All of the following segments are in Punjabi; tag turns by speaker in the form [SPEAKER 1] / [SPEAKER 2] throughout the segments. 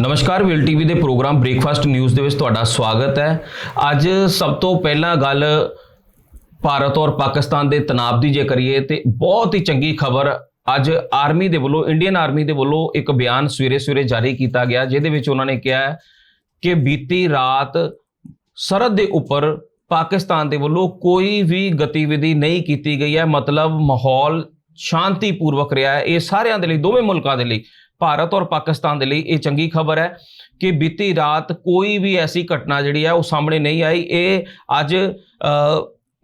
[SPEAKER 1] ਨਮਸਕਾਰ, ਵਿਲ ਟੀਵੀ ਦੇ ਪ੍ਰੋਗਰਾਮ ਬ੍ਰੇਕਫਾਸਟ ਨਿਊਜ਼ ਦੇ ਵਿੱਚ ਤੁਹਾਡਾ ਸਵਾਗਤ ਹੈ। ਅੱਜ ਸਭ ਤੋਂ ਪਹਿਲਾਂ ਗੱਲ ਭਾਰਤ ਔਰ ਪਾਕਿਸਤਾਨ ਦੇ ਤਣਾਅ ਦੀ ਜੇ ਕਰੀਏ ਤੇ ਬਹੁਤ ਹੀ ਚੰਗੀ ਖਬਰ ਅੱਜ ਆਰਮੀ ਦੇ ਵੱਲੋਂ, ਇੰਡੀਅਨ ਆਰਮੀ ਦੇ ਵੱਲੋਂ ਇੱਕ ਬਿਆਨ ਸਵੇਰੇ ਸਵੇਰੇ ਜਾਰੀ ਕੀਤਾ ਗਿਆ, ਜਿਹਦੇ ਵਿੱਚ ਉਹਨਾਂ ਨੇ ਕਿਹਾ ਕਿ ਬੀਤੀ ਰਾਤ ਸਰਹੱਦ ਦੇ ਉੱਪਰ ਪਾਕਿਸਤਾਨ ਦੇ ਵੱਲੋਂ ਕੋਈ ਵੀ ਗਤੀਵਿਧੀ ਨਹੀਂ ਕੀਤੀ ਗਈ ਹੈ। ਮਤਲਬ ਮਾਹੌਲ ਸ਼ਾਂਤੀਪੂਰਵਕ ਰਿਹਾ ਹੈ। ਇਹ ਸਾਰਿਆਂ ਦੇ ਲਈ, ਦੋਵੇਂ ਮੁਲਕਾਂ ਦੇ ਲਈ ਭਾਰਤ ਔਰ ਪਾਕਿਸਤਾਨ ਦੇ ਲਈ ਇਹ ਚੰਗੀ ਖਬਰ ਹੈ ਕਿ ਬੀਤੀ ਰਾਤ ਕੋਈ ਵੀ ਐਸੀ ਘਟਨਾ ਜਿਹੜੀ ਹੈ ਉਹ ਸਾਹਮਣੇ ਨਹੀਂ ਆਈ। ਇਹ ਅੱਜ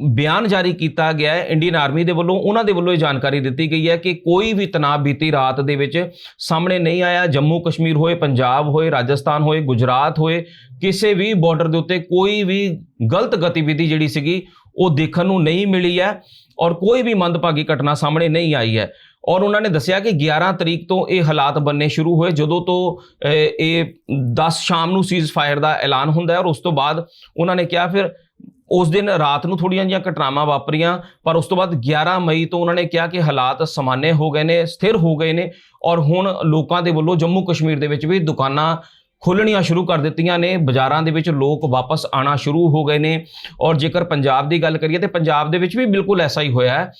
[SPEAKER 1] ਬਿਆਨ ਜਾਰੀ ਕੀਤਾ ਗਿਆ ਹੈ। ਇੰਡੀਅਨ ਆਰਮੀ ਦੇ ਵੱਲੋਂ ਉਹਨਾਂ ਦੇ ਵੱਲੋਂ ਇਹ ਜਾਣਕਾਰੀ ਦਿੱਤੀ ਗਈ ਹੈ ਕਿ ਕੋਈ ਵੀ ਤਣਾਅ ਬੀਤੀ ਰਾਤ ਦੇ ਵਿੱਚ ਸਾਹਮਣੇ ਨਹੀਂ ਆਇਆ। ਜੰਮੂ ਕਸ਼ਮੀਰ ਹੋਏ, ਪੰਜਾਬ ਹੋਏ, ਰਾਜਸਥਾਨ ਹੋਏ, ਗੁਜਰਾਤ ਹੋਏ, ਕਿਸੇ ਵੀ ਬਾਰਡਰ ਦੇ ਉੱਤੇ ਕੋਈ ਵੀ ਗਲਤ ਗਤੀਵਿਧੀ ਜਿਹੜੀ ਸੀਗੀ, ਉਹ ਦੇਖਣ ਨੂੰ ਨਹੀਂ ਮਿਲੀ ਹੈ ਔਰ ਕੋਈ ਵੀ ਮੰਦਭਾਗੀ ਘਟਨਾ ਸਾਹਮਣੇ ਨਹੀਂ ਆਈ ਹੈ। ਔਰ ਉਹਨਾਂ ਨੇ ਦੱਸਿਆ ਕਿ 11 ਤਰੀਕ ਤੋਂ ਇਹ ਹਾਲਾਤ ਬੰਨੇ ਸ਼ੁਰੂ ਹੋਏ। ਜਦੋਂ ਤੋਂ ਇਹ 10 ਸ਼ਾਮ ਨੂੰ ਸੀਜ਼ ਫਾਇਰ ਦਾ ਐਲਾਨ ਹੁੰਦਾ ਹੈ ਔਰ ਉਸ ਤੋਂ ਬਾਅਦ ਉਹਨਾਂ ਨੇ ਕਿਹਾ, ਫਿਰ ਉਸ ਦਿਨ ਰਾਤ ਨੂੰ ਥੋੜੀਆਂ ਜਿਹੀਆਂ ਘਟਨਾਵਾਂ ਵਾਪਰੀਆਂ, ਪਰ ਉਸ ਤੋਂ ਬਾਅਦ 11 ਮਈ ਤੋਂ ਉਹਨਾਂ ਨੇ ਕਿਹਾ ਕਿ ਹਾਲਾਤ ਸਮਾਨੇ ਹੋ ਗਏ ਨੇ, ਸਥਿਰ ਹੋ ਗਏ ਨੇ ਔਰ ਹੁਣ ਲੋਕਾਂ ਦੇ ਵੱਲੋਂ ਜੰਮੂ ਕਸ਼ਮੀਰ ਦੇ ਵਿੱਚ ਵੀ ਦੁਕਾਨਾਂ ਖੋਲ੍ਹਣੀਆਂ ਸ਼ੁਰੂ ਕਰ ਦਿੱਤੀਆਂ ਨੇ, ਬਾਜ਼ਾਰਾਂ ਦੇ ਵਿੱਚ ਲੋਕ ਵਾਪਸ ਆਣਾ ਸ਼ੁਰੂ ਹੋ ਗਏ ਨੇ ਔਰ ਜੇਕਰ ਪੰਜਾਬ ਦੀ ਗੱਲ ਕਰੀਏ ਤੇ ਪੰਜਾਬ ਦੇ ਵਿੱਚ ਵੀ ਬਿਲਕੁਲ ਐਸਾ ਹੀ ਹੋਇਆ ਹੈ।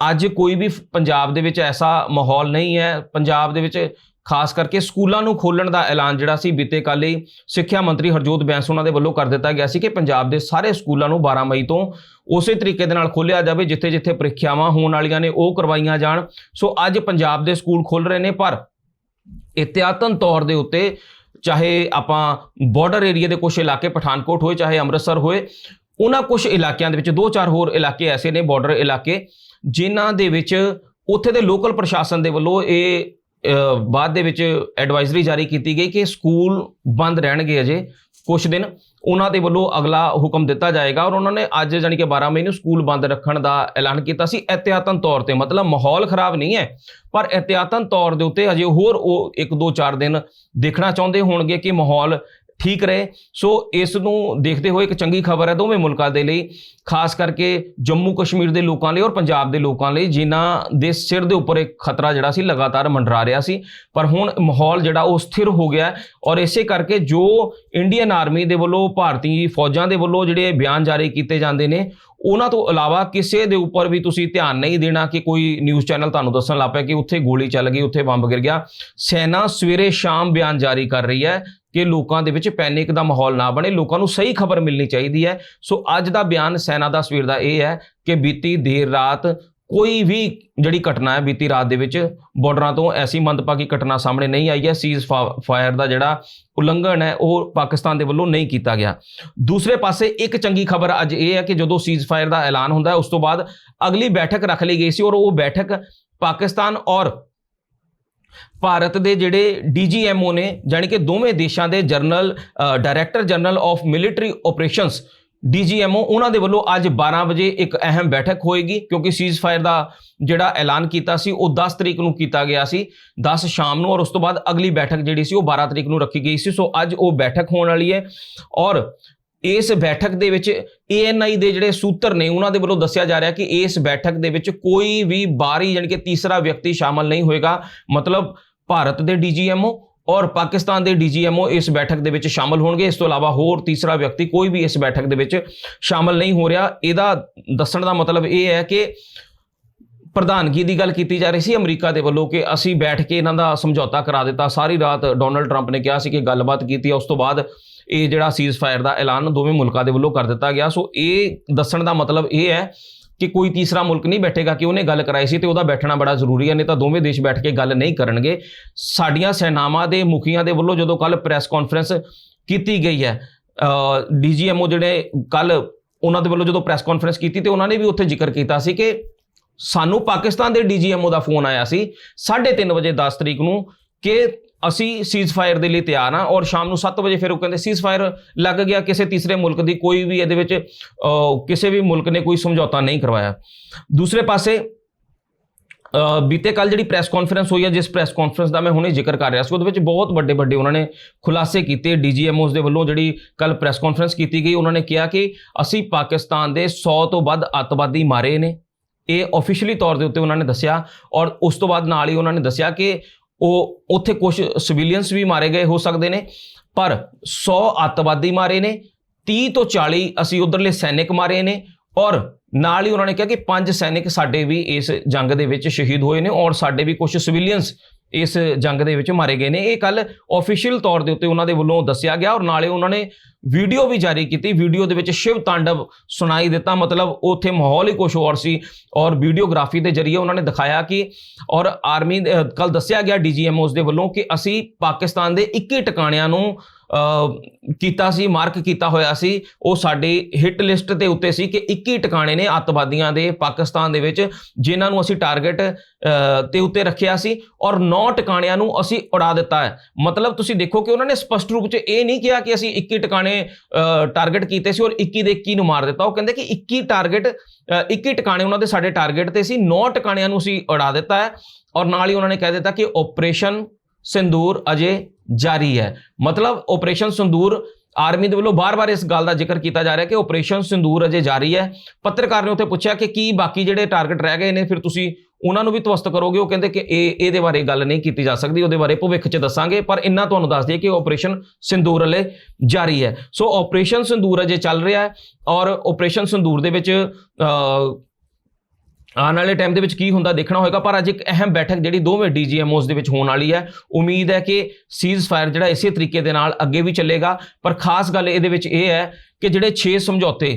[SPEAKER 1] ਅੱਜ ਕੋਈ ਵੀ ਪੰਜਾਬ ਦੇ ਵਿੱਚ ਐਸਾ ਮਾਹੌਲ ਨਹੀਂ ਹੈ, ਪੰਜਾਬ ਦੇ ਵਿੱਚ ਖਾਸ ਕਰਕੇ ਸਕੂਲਾਂ ਨੂੰ ਖੋਲਣ ਦਾ ਐਲਾਨ ਜਿਹੜਾ ਸੀ ਬੀਤੇ ਕੱਲ੍ਹ ਹੀ ਸਿੱਖਿਆ ਮੰਤਰੀ ਹਰਜੋਤ ਬੈਂਸ ਉਹਨਾਂ ਦੇ ਵੱਲੋਂ ਕਰ ਦਿੱਤਾ ਗਿਆ ਸੀ ਕਿ ਪੰਜਾਬ ਦੇ ਸਾਰੇ ਸਕੂਲਾਂ ਨੂੰ 12 ਮਈ ਤੋਂ ਉਸੇ ਤਰੀਕੇ ਦੇ ਨਾਲ ਖੋਲ੍ਹਿਆ ਜਾਵੇ ਜਿੱਥੇ ਜਿੱਥੇ ਪ੍ਰੀਖਿਆਵਾਂ ਹੋਣ ਵਾਲੀਆਂ ਨੇ, ਉਹ ਕਰਵਾਈਆਂ ਜਾਣ। ਸੋ ਅੱਜ ਪੰਜਾਬ ਦੇ ਸਕੂਲ ਖੁੱਲ ਰਹੇ ਨੇ, ਪਰ ਇਤਿਆਤਨ ਤੌਰ ਦੇ ਉੱਤੇ ਚਾਹੇ ਆਪਾਂ ਬਾਰਡਰ ਏਰੀਆ ਦੇ ਕੁਝ ਇਲਾਕੇ, ਪਠਾਨਕੋਟ ਹੋਏ, ਚਾਹੇ ਅੰਮ੍ਰਿਤਸਰ ਹੋਏ, ਉਹਨਾਂ ਕੁਝ ਇਲਾਕਿਆਂ ਦੇ ਵਿੱਚ ਦੋ ਚਾਰ ਹੋਰ ਇਲਾਕੇ ਐਸੇ ਨੇ ਬਾਰਡਰ ਇਲਾਕੇ, ਜਿਨ੍ਹਾਂ ਦੇ ਵਿੱਚ ਉੱਥੇ ਦੇ ਲੋਕਲ ਪ੍ਰਸ਼ਾਸਨ ਦੇ ਵੱਲੋਂ ਇਹ ਬਾਅਦ ਦੇ ਵਿੱਚ ਐਡਵਾਈਜ਼ਰੀ ਜਾਰੀ ਕੀਤੀ ਗਈ ਕਿ ਸਕੂਲ ਬੰਦ ਰਹਿਣਗੇ ਅਜੇ ਕੁਝ ਦਿਨ। ਉਹਨਾਂ ਦੇ ਵੱਲੋਂ ਅਗਲਾ ਹੁਕਮ ਦਿੱਤਾ ਜਾਏਗਾ ਔਰ ਉਹਨਾਂ ਨੇ ਅੱਜ ਜਾਨੀ ਕਿ 12 ਮਈ ਨੂੰ ਸਕੂਲ ਬੰਦ ਰੱਖਣ ਦਾ ਐਲਾਨ ਕੀਤਾ ਸੀ। ਇhtiyatan ਤੌਰ ਤੇ ਮਤਲਬ ਮਾਹੌਲ ਖਰਾਬ ਨਹੀਂ ਹੈ, ਪਰ ਇhtiyatan ਤੌਰ ਦੇ ਉੱਤੇ ਅਜੇ ਹੋਰ ਉਹ 1 2 4 ਦਿਨ ਦੇਖਣਾ ਚਾਹੁੰਦੇ ਹੋਣਗੇ ਕਿ ਮਾਹੌਲ ਠੀਕ ਰਹੇ। ਸੋ ਇਸ ਨੂੰ ਦੇਖਦੇ ਹੋਏ ਇੱਕ ਚੰਗੀ ਖਬਰ ਹੈ ਦੋਵੇਂ ਮੁਲਕਾਂ ਦੇ ਲਈ, ਖਾਸ ਕਰਕੇ ਜੰਮੂ ਕਸ਼ਮੀਰ ਦੇ ਲੋਕਾਂ ਲਈ ਔਰ ਪੰਜਾਬ ਦੇ ਲੋਕਾਂ ਲਈ, ਜਿਨ੍ਹਾਂ ਦੇ ਸਿਰ ਦੇ ਉੱਪਰ ਇੱਕ ਖਤਰਾ ਜਿਹੜਾ ਸੀ, ਲਗਾਤਾਰ ਮੰਡਰਾ ਰਿਹਾ ਸੀ। ਪਰ ਹੁਣ ਮਾਹੌਲ ਜਿਹੜਾ ਉਹ ਸਥਿਰ ਹੋ ਗਿਆ ਔਰ ਇਸੇ ਕਰਕੇ ਜੋ ਇੰਡੀਅਨ ਆਰਮੀ ਦੇ ਵੱਲੋਂ, ਭਾਰਤੀ ਫੌਜਾਂ ਦੇ ਵੱਲੋਂ ਜਿਹੜੇ ਬਿਆਨ ਜਾਰੀ ਕੀਤੇ ਜਾਂਦੇ ਨੇ, ਉਹਨਾਂ ਤੋਂ ਇਲਾਵਾ ਕਿਸੇ ਦੇ ਉੱਪਰ ਵੀ ਤੁਸੀਂ ਧਿਆਨ ਨਹੀਂ ਦੇਣਾ ਕਿ ਕੋਈ ਨਿਊਜ਼ ਚੈਨਲ ਤੁਹਾਨੂੰ ਦੱਸਣ ਲੱਗ ਪਿਆ ਕਿ ਉੱਥੇ ਗੋਲੀ ਚੱਲ ਗਈ, ਉੱਥੇ ਬੰਬ ਗਿਰ ਗਿਆ। ਸੈਨਾ ਸਵੇਰੇ ਸ਼ਾਮ ਬਿਆਨ ਜਾਰੀ ਕਰ ਰਹੀ ਹੈ। ਕਿ ਲੋਕਾਂ ਦੇ ਵਿੱਚ ਪੈਨਿਕ ਦਾ ਮਾਹੌਲ ਨਾ ਬਣੇ, ਲੋਕਾਂ ਨੂੰ ਸਹੀ ਖਬਰ ਮਿਲਣੀ ਚਾਹੀਦੀ ਹੈ। ਸੋ ਅੱਜ ਦਾ ਬਿਆਨ ਸੈਨਾ ਦਾ ਸਵੇਰ ਦਾ ਇਹ ਹੈ ਕਿ ਬੀਤੀ ਦੇਰ ਰਾਤ ਕੋਈ ਵੀ ਜਿਹੜੀ ਘਟਨਾ ਹੈ, ਬੀਤੀ ਰਾਤ ਦੇ ਵਿੱਚ ਬਾਰਡਰਾਂ ਤੋਂ ਐਸੀ ਮੰਦਭਾਗੀ ਘਟਨਾ ਸਾਹਮਣੇ ਨਹੀਂ ਆਈ ਹੈ। ਸੀਜ਼ ਫਾਇਰ ਦਾ ਜਿਹੜਾ ਉਲੰਘਣ ਹੈ, ਉਹ ਪਾਕਿਸਤਾਨ ਦੇ ਵੱਲੋਂ ਨਹੀਂ ਕੀਤਾ ਗਿਆ। ਦੂਸਰੇ ਪਾਸੇ ਇੱਕ ਚੰਗੀ ਖਬਰ ਅੱਜ ਇਹ ਹੈ ਕਿ ਜਦੋਂ ਸੀਜ਼ ਫਾਇਰ ਦਾ ਐਲਾਨ ਹੁੰਦਾ ਹੈ, ਉਸ ਤੋਂ ਬਾਅਦ ਅਗਲੀ ਬੈਠਕ ਰੱਖ ਲਈ ਗਈ ਸੀ ਔਰ ਉਹ ਬੈਠਕ ਪਾਕਿਸਤਾਨ ਔਰ ਭਾਰਤ ਦੇ ਜਿਹੜੇ ਡੀਜੀਐਮਓ ਨੇ, ਜਾਣੀ ਕਿ ਦੋਵੇਂ ਦੇਸ਼ਾਂ ਦੇ general director general of military operations DGMO ਉਹਨਾਂ ਦੇ ਵੱਲੋਂ ਅੱਜ 12 ਵਜੇ ਇੱਕ ਅਹਿਮ ਬੈਠਕ ਹੋਏਗੀ, ਕਿਉਂਕਿ ਸੀਜ਼ ਫਾਇਰ ਦਾ ਜਿਹੜਾ ਐਲਾਨ ਕੀਤਾ ਸੀ, ਉਹ 10 ਤਰੀਕ ਨੂੰ ਕੀਤਾ ਗਿਆ ਸੀ 10 ਸ਼ਾਮ ਨੂੰ, ਔਰ ਉਸ ਤੋਂ ਬਾਅਦ ਅਗਲੀ ਬੈਠਕ ਜਿਹੜੀ ਸੀ, ਉਹ 12 ਤਰੀਕ ਨੂੰ ਰੱਖੀ ਗਈ ਸੀ। ਸੋ ਅੱਜ ਉਹ ਬੈਠਕ ਹੋਣ ਵਾਲੀ ਹੈ, ਔਰ ਇਸ ਬੈਠਕ ਦੇ ਵਿੱਚ ਏਐਨਆਈ ਦੇ ਜਿਹੜੇ ਸੂਤਰ ਨੇ, ਉਹਨਾਂ ਦੇ ਵੱਲੋਂ ਦੱਸਿਆ ਜਾ ਰਿਹਾ ਕਿ ਇਸ ਬੈਠਕ ਦੇ ਵਿੱਚ ਕੋਈ ਵੀ ਬਾਹਰੀ ਯਾਨੀ ਕਿ ਤੀਸਰਾ ਵਿਅਕਤੀ ਸ਼ਾਮਲ ਨਹੀਂ ਹੋਏਗਾ। ਮਤਲਬ ਭਾਰਤ ਦੇ ਡੀਜੀਐਮਓ ਔਰ ਪਾਕਿਸਤਾਨ ਦੇ ਡੀਜੀਐਮਓ ਇਸ ਬੈਠਕ ਦੇ ਵਿੱਚ ਸ਼ਾਮਲ ਹੋਣਗੇ। ਇਸ ਤੋਂ ਇਲਾਵਾ ਹੋਰ ਤੀਸਰਾ ਵਿਅਕਤੀ ਕੋਈ ਵੀ ਇਸ ਬੈਠਕ ਦੇ ਵਿੱਚ ਸ਼ਾਮਲ ਨਹੀਂ ਹੋ ਰਿਹਾ। ਇਹਦਾ ਦੱਸਣ ਦਾ ਮਤਲਬ ਇਹ ਹੈ ਕਿ ਪ੍ਰਧਾਨਗੀ ਦੀ ਗੱਲ ਕੀਤੀ ਜਾ ਰਹੀ ਸੀ ਅਮਰੀਕਾ ਦੇ ਵੱਲੋਂ ਕਿ ਅਸੀਂ ਬੈਠ ਕੇ ਇਹਨਾਂ ਦਾ ਸਮਝੌਤਾ ਕਰਾ ਦਿੱਤਾ। ਸਾਰੀ ਰਾਤ ਡੋਨਲਡ ਟਰੰਪ ਨੇ ਕਿਹਾ ਸੀ ਕਿ ਗੱਲਬਾਤ ਕੀਤੀ ਉਸ ਤੋਂ ਬਾਅਦ ਇਹ ਜਿਹੜਾ ਸੀਜ਼ ਫਾਇਰ ਦਾ ਐਲਾਨ ਦੋਵੇਂ ਮੁਲਕਾਂ ਦੇ ਵੱਲੋਂ ਕਰ ਦਿੱਤਾ ਗਿਆ। ਸੋ ਇਹ ਦੱਸਣ ਦਾ ਮਤਲਬ ਇਹ ਹੈ ਕਿ ਕੋਈ ਤੀਸਰਾ ਮੁਲਕ ਨਹੀਂ ਬੈਠੇਗਾ ਕਿ ਉਹਨੇ ਗੱਲ ਕਰਾਈ ਸੀ ਤੇ ਉਹਦਾ ਬੈਠਣਾ ਬੜਾ ਜ਼ਰੂਰੀ ਹੈ, ਨਹੀਂ ਤਾਂ ਦੋਵੇਂ ਦੇਸ਼ ਬੈਠ ਕੇ ਗੱਲ ਨਹੀਂ ਕਰਨਗੇ। ਸਾਡੀਆਂ ਸੈਨਾਵਾਂ ਦੇ ਮੁਖੀਆਂ ਦੇ ਵੱਲੋਂ ਜਦੋਂ ਕੱਲ ਪ੍ਰੈਸ ਕਾਨਫਰੰਸ ਕੀਤੀ ਗਈ ਹੈ ਡੀਜੀਐਮਓ ਜਿਹੜੇ ਕੱਲ ਉਹਨਾਂ ਦੇ ਵੱਲੋਂ ਜਦੋਂ ਪ੍ਰੈਸ ਕਾਨਫਰੰਸ ਕੀਤੀ ਤੇ ਉਹਨਾਂ ਨੇ ਵੀ ਉੱਥੇ ਜ਼ਿਕਰ ਕੀਤਾ ਸੀ ਕਿ ਸਾਨੂੰ ਪਾਕਿਸਤਾਨ ਦੇ ਡੀਜੀਐਮਓ ਦਾ ਫੋਨ ਆਇਆ ਸੀ 3:30 ਵਜੇ 10 ਤਰੀਕ ਨੂੰ ਕਿ ਅਸੀਂ ਸੀਜ਼ ਫਾਇਰ ਦੇ ਲਈ ਤਿਆਰ ਹਾਂ ਔਰ ਸ਼ਾਮ ਨੂੰ 7 ਵਜੇ ਫਿਰ ਉਹ ਕਹਿੰਦੇ ਸੀਜ਼ ਫਾਇਰ ਲੱਗ ਗਿਆ, ਕਿਸੇ ਤੀਸਰੇ ਮੁਲਕ ਦੀ ਕੋਈ ਵੀ ਇਹਦੇ ਵਿੱਚ ਕਿਸੇ ਵੀ ਮੁਲਕ ਨੇ ਕੋਈ ਸਮਝੌਤਾ ਨਹੀਂ ਕਰਵਾਇਆ। ਦੂਸਰੇ ਪਾਸੇ ਬੀਤੇ ਕੱਲ ਜਿਹੜੀ ਪ੍ਰੈਸ ਕਾਨਫਰੰਸ ਹੋਈ ਹੈ ਜਿਸ ਪ੍ਰੈਸ ਕਾਨਫਰੰਸ ਦਾ ਮੈਂ ਹੁਣੇ ਜ਼ਿਕਰ ਕਰ ਰਿਹਾ ਸੀ, ਉਹਦੇ ਵਿੱਚ ਬਹੁਤ ਵੱਡੇ ਵੱਡੇ ਉਹਨਾਂ ਨੇ ਖੁਲਾਸੇ ਕੀਤੇ ਡੀਜੀਐਮਓਸ ਦੇ ਵੱਲੋਂ ਜਿਹੜੀ ਕੱਲ ਪ੍ਰੈਸ ਕਾਨਫਰੰਸ ਕੀਤੀ ਗਈ, ਉਹਨਾਂ ਨੇ ਕਿਹਾ ਕਿ ਅਸੀਂ ਪਾਕਿਸਤਾਨ ਦੇ 100 ਤੋਂ ਵੱਧ ਅੱਤਵਾਦੀ ਮਾਰੇ ਨੇ। ਇਹ ਆਫੀਸ਼ੀਅਲੀ ਤੌਰ ਦੇ ਉੱਤੇ ਉਹਨਾਂ ਨੇ ਦੱਸਿਆ ਔਰ ਉਸ ਤੋਂ ਬਾਅਦ ਨਾਲ ਹੀ ਉਹਨਾਂ ਨੇ ਦੱਸਿਆ ਕਿ ਉਹ ਉੱਥੇ ਕੁਝ ਸਿਵਿਲੀਅਨਸ ਵੀ ਮਾਰੇ ਗਏ, ਹੋ ਸਕਦੇ ਨੇ, ਪਰ 100 ਅੱਤਵਾਦੀ ਮਾਰੇ ਨੇ 30 ਤੋਂ 40 ਅਸੀਂ ਉਧਰਲੇ ਸੈਨਿਕ ਮਾਰੇ ਨੇ ਔਰ ਨਾਲ ਹੀ ਉਹਨਾਂ ਨੇ ਕਿਹਾ ਕਿ ਪੰਜ ਸੈਨਿਕ ਸਾਡੇ ਵੀ ਇਸ ਜੰਗ ਦੇ ਵਿੱਚ ਸ਼ਹੀਦ ਹੋਏ ਨੇ ਔਰ ਸਾਡੇ ਵੀ ਕੁਝ ਸਿਵਿਲੀਅਨਸ ਇਸ ਜੰਗ ਦੇ ਵਿੱਚ ਮਾਰੇ ਗਏ ਨੇ। ਇਹ ਕੱਲ ਆਫੀਸ਼ੀਅਲ ਤੌਰ ਦੇ ਉੱਤੇ ਉਹਨਾਂ ਦੇ ਵੱਲੋਂ ਦੱਸਿਆ ਗਿਆ ਔਰ ਨਾਲੇ ਉਹਨਾਂ ਨੇ ਵੀਡੀਓ ਵੀ ਜਾਰੀ ਕੀਤੀ। ਵੀਡੀਓ ਦੇ ਵਿੱਚ ਸ਼ਿਵ ਤਾਂਡਵ ਸੁਣਾਈ ਦਿੱਤਾ। ਮਤਲਬ ਉੱਥੇ ਮਾਹੌਲ ਹੀ ਕੁਝ ਹੋਰ ਸੀ ਔਰ ਵੀਡੀਓਗ੍ਰਾਫੀ ਦੇ ਜ਼ਰੀਏ ਉਹਨਾਂ ਨੇ ਦਿਖਾਇਆ ਕਿ ਔਰ ਆਰਮੀ ਕੱਲ ਦੱਸਿਆ ਗਿਆ ਡੀਜੀਐਮਓਸ ਦੇ ਵੱਲੋਂ ਕਿ ਅਸੀਂ ਪਾਕਿਸਤਾਨ ਦੇ 21 ਟਿਕਾਣਿਆਂ ਨੂੰ ਕੀਤਾ ਸੀ ਮਾਰਕ ਕੀਤਾ ਹੋਇਆ ਸੀ। ਉਹ ਸਾਡੀ ਹਿੱਟ ਲਿਸਟ ਦੇ ਉੱਤੇ ਸੀ ਕਿ 21 ਟਿਕਾਣੇ ਨੇ ਅੱਤਵਾਦੀਆਂ ਦੇ ਪਾਕਿਸਤਾਨ ਦੇ ਵਿੱਚ, ਜਿਨ੍ਹਾਂ ਨੂੰ ਅਸੀਂ ਟਾਰਗੇਟ ਤੇ ਉੱਤੇ ਰੱਖਿਆ ਸੀ ਔਰ 9 ਟਿਕਾਣਿਆਂ ਨੂੰ ਅਸੀਂ ਉਡਾ ਦਿੱਤਾ ਹੈ। ਮਤਲਬ ਤੁਸੀਂ ਦੇਖੋ ਕਿ ਉਹਨਾਂ ਨੇ ਸਪਸ਼ਟ ਰੂਪ 'ਚ ਇਹ ਨਹੀਂ ਕਿਹਾ ਕਿ ਅਸੀਂ 21 ਟਿਕਾਣੇ ਟਾਰਗੇਟ ਕੀਤੇ ਸੀ ਔਰ 21 ਦੇ 21 ਨੂੰ ਮਾਰ ਦਿੱਤਾ। ਉਹ ਕਹਿੰਦੇ ਕਿ 21 ਟਾਰਗੇਟ 21 ਟਿਕਾਣੇ ਉਹਨਾਂ ਦੇ ਸਾਡੇ ਟਾਰਗੇਟ ਤੇ ਸੀ 9 ਟਿਕਾਣਿਆਂ ਨੂੰ ਅਸੀਂ ਉਡਾ ਦਿੱਤਾ ਹੈ ਔਰ ਨਾਲ ਹੀ ਉਹਨਾਂ ਨੇ ਕਹਿ ਦਿੱਤਾ ਕਿ ਆਪਰੇਸ਼ਨ ਸਿੰਦੂਰ ਅਜੇ ਜਾਰੀ ਹੈ। ਮਤਲਬ ਆਪਰੇਸ਼ਨ ਸਿੰਦੂਰ ਆਰਮੀ ਦੇ ਵੱਲੋਂ ਬਾਰ-ਬਾਰ ਇਸ ਗੱਲ ਦਾ ਜ਼ਿਕਰ ਕੀਤਾ ਜਾ ਰਿਹਾ ਕਿ ਆਪਰੇਸ਼ਨ ਸਿੰਦੂਰ ਅਜੇ ਜਾਰੀ ਹੈ। ਪੱਤਰਕਾਰ ਨੇ ਉੱਥੇ ਪੁੱਛਿਆ ਕਿ ਕੀ ਬਾਕੀ ਜਿਹੜੇ ਟਾਰਗੇਟ ਰਹਿ ਗਏ ਨੇ, ਫਿਰ ਤੁਸੀਂ ਉਹਨਾਂ ਨੂੰ ਵੀ ਤਵਸਤ ਕਰੋਗੇ? ਉਹ ਕਹਿੰਦੇ ਕਿ ਇਹ, ਇਹਦੇ ਬਾਰੇ ਗੱਲ ਨਹੀਂ ਕੀਤੀ ਜਾ ਸਕਦੀ, ਉਹਦੇ ਬਾਰੇ ਭਵਿੱਖ 'ਚ ਦੱਸਾਂਗੇ, ਪਰ ਇੰਨਾ ਤੁਹਾਨੂੰ ਦੱਸ ਦਈਏ ਕਿ ਆਪਰੇਸ਼ਨ ਸਿੰਦੂਰ ਹਲੇ ਜਾਰੀ ਹੈ। ਸੋ ਆਪਰੇਸ਼ਨ ਸਿੰਦੂਰ ਅਜੇ ਚੱਲ ਰਿਹਾ ਹੈ ਔਰ ਆਪਰੇਸ਼ਨ ਸਿੰਦੂਰ ਦੇ ਵਿੱਚ ਆਉਣ ਵਾਲੇ ਟਾਈਮ ਦੇ ਵਿੱਚ ਕੀ ਹੁੰਦਾ ਦੇਖਣਾ ਹੋਏਗਾ, ਪਰ ਅੱਜ ਇੱਕ ਅਹਿਮ ਬੈਠਕ ਜਿਹੜੀ ਦੋਵੇਂ ਡੀਜੀਐਮਓਸ ਦੇ ਵਿੱਚ ਹੋਣ ਵਾਲੀ ਹੈ। ਉਮੀਦ ਹੈ ਕਿ ਸੀਜ਼ ਫਾਇਰ ਜਿਹੜਾ ਇਸੇ ਤਰੀਕੇ ਦੇ ਨਾਲ ਅੱਗੇ ਵੀ ਚੱਲੇਗਾ। ਪਰ ਖਾਸ ਗੱਲ ਇਹਦੇ ਵਿੱਚ ਇਹ ਹੈ ਕਿ ਜਿਹੜੇ 6 ਸਮਝੌਤੇ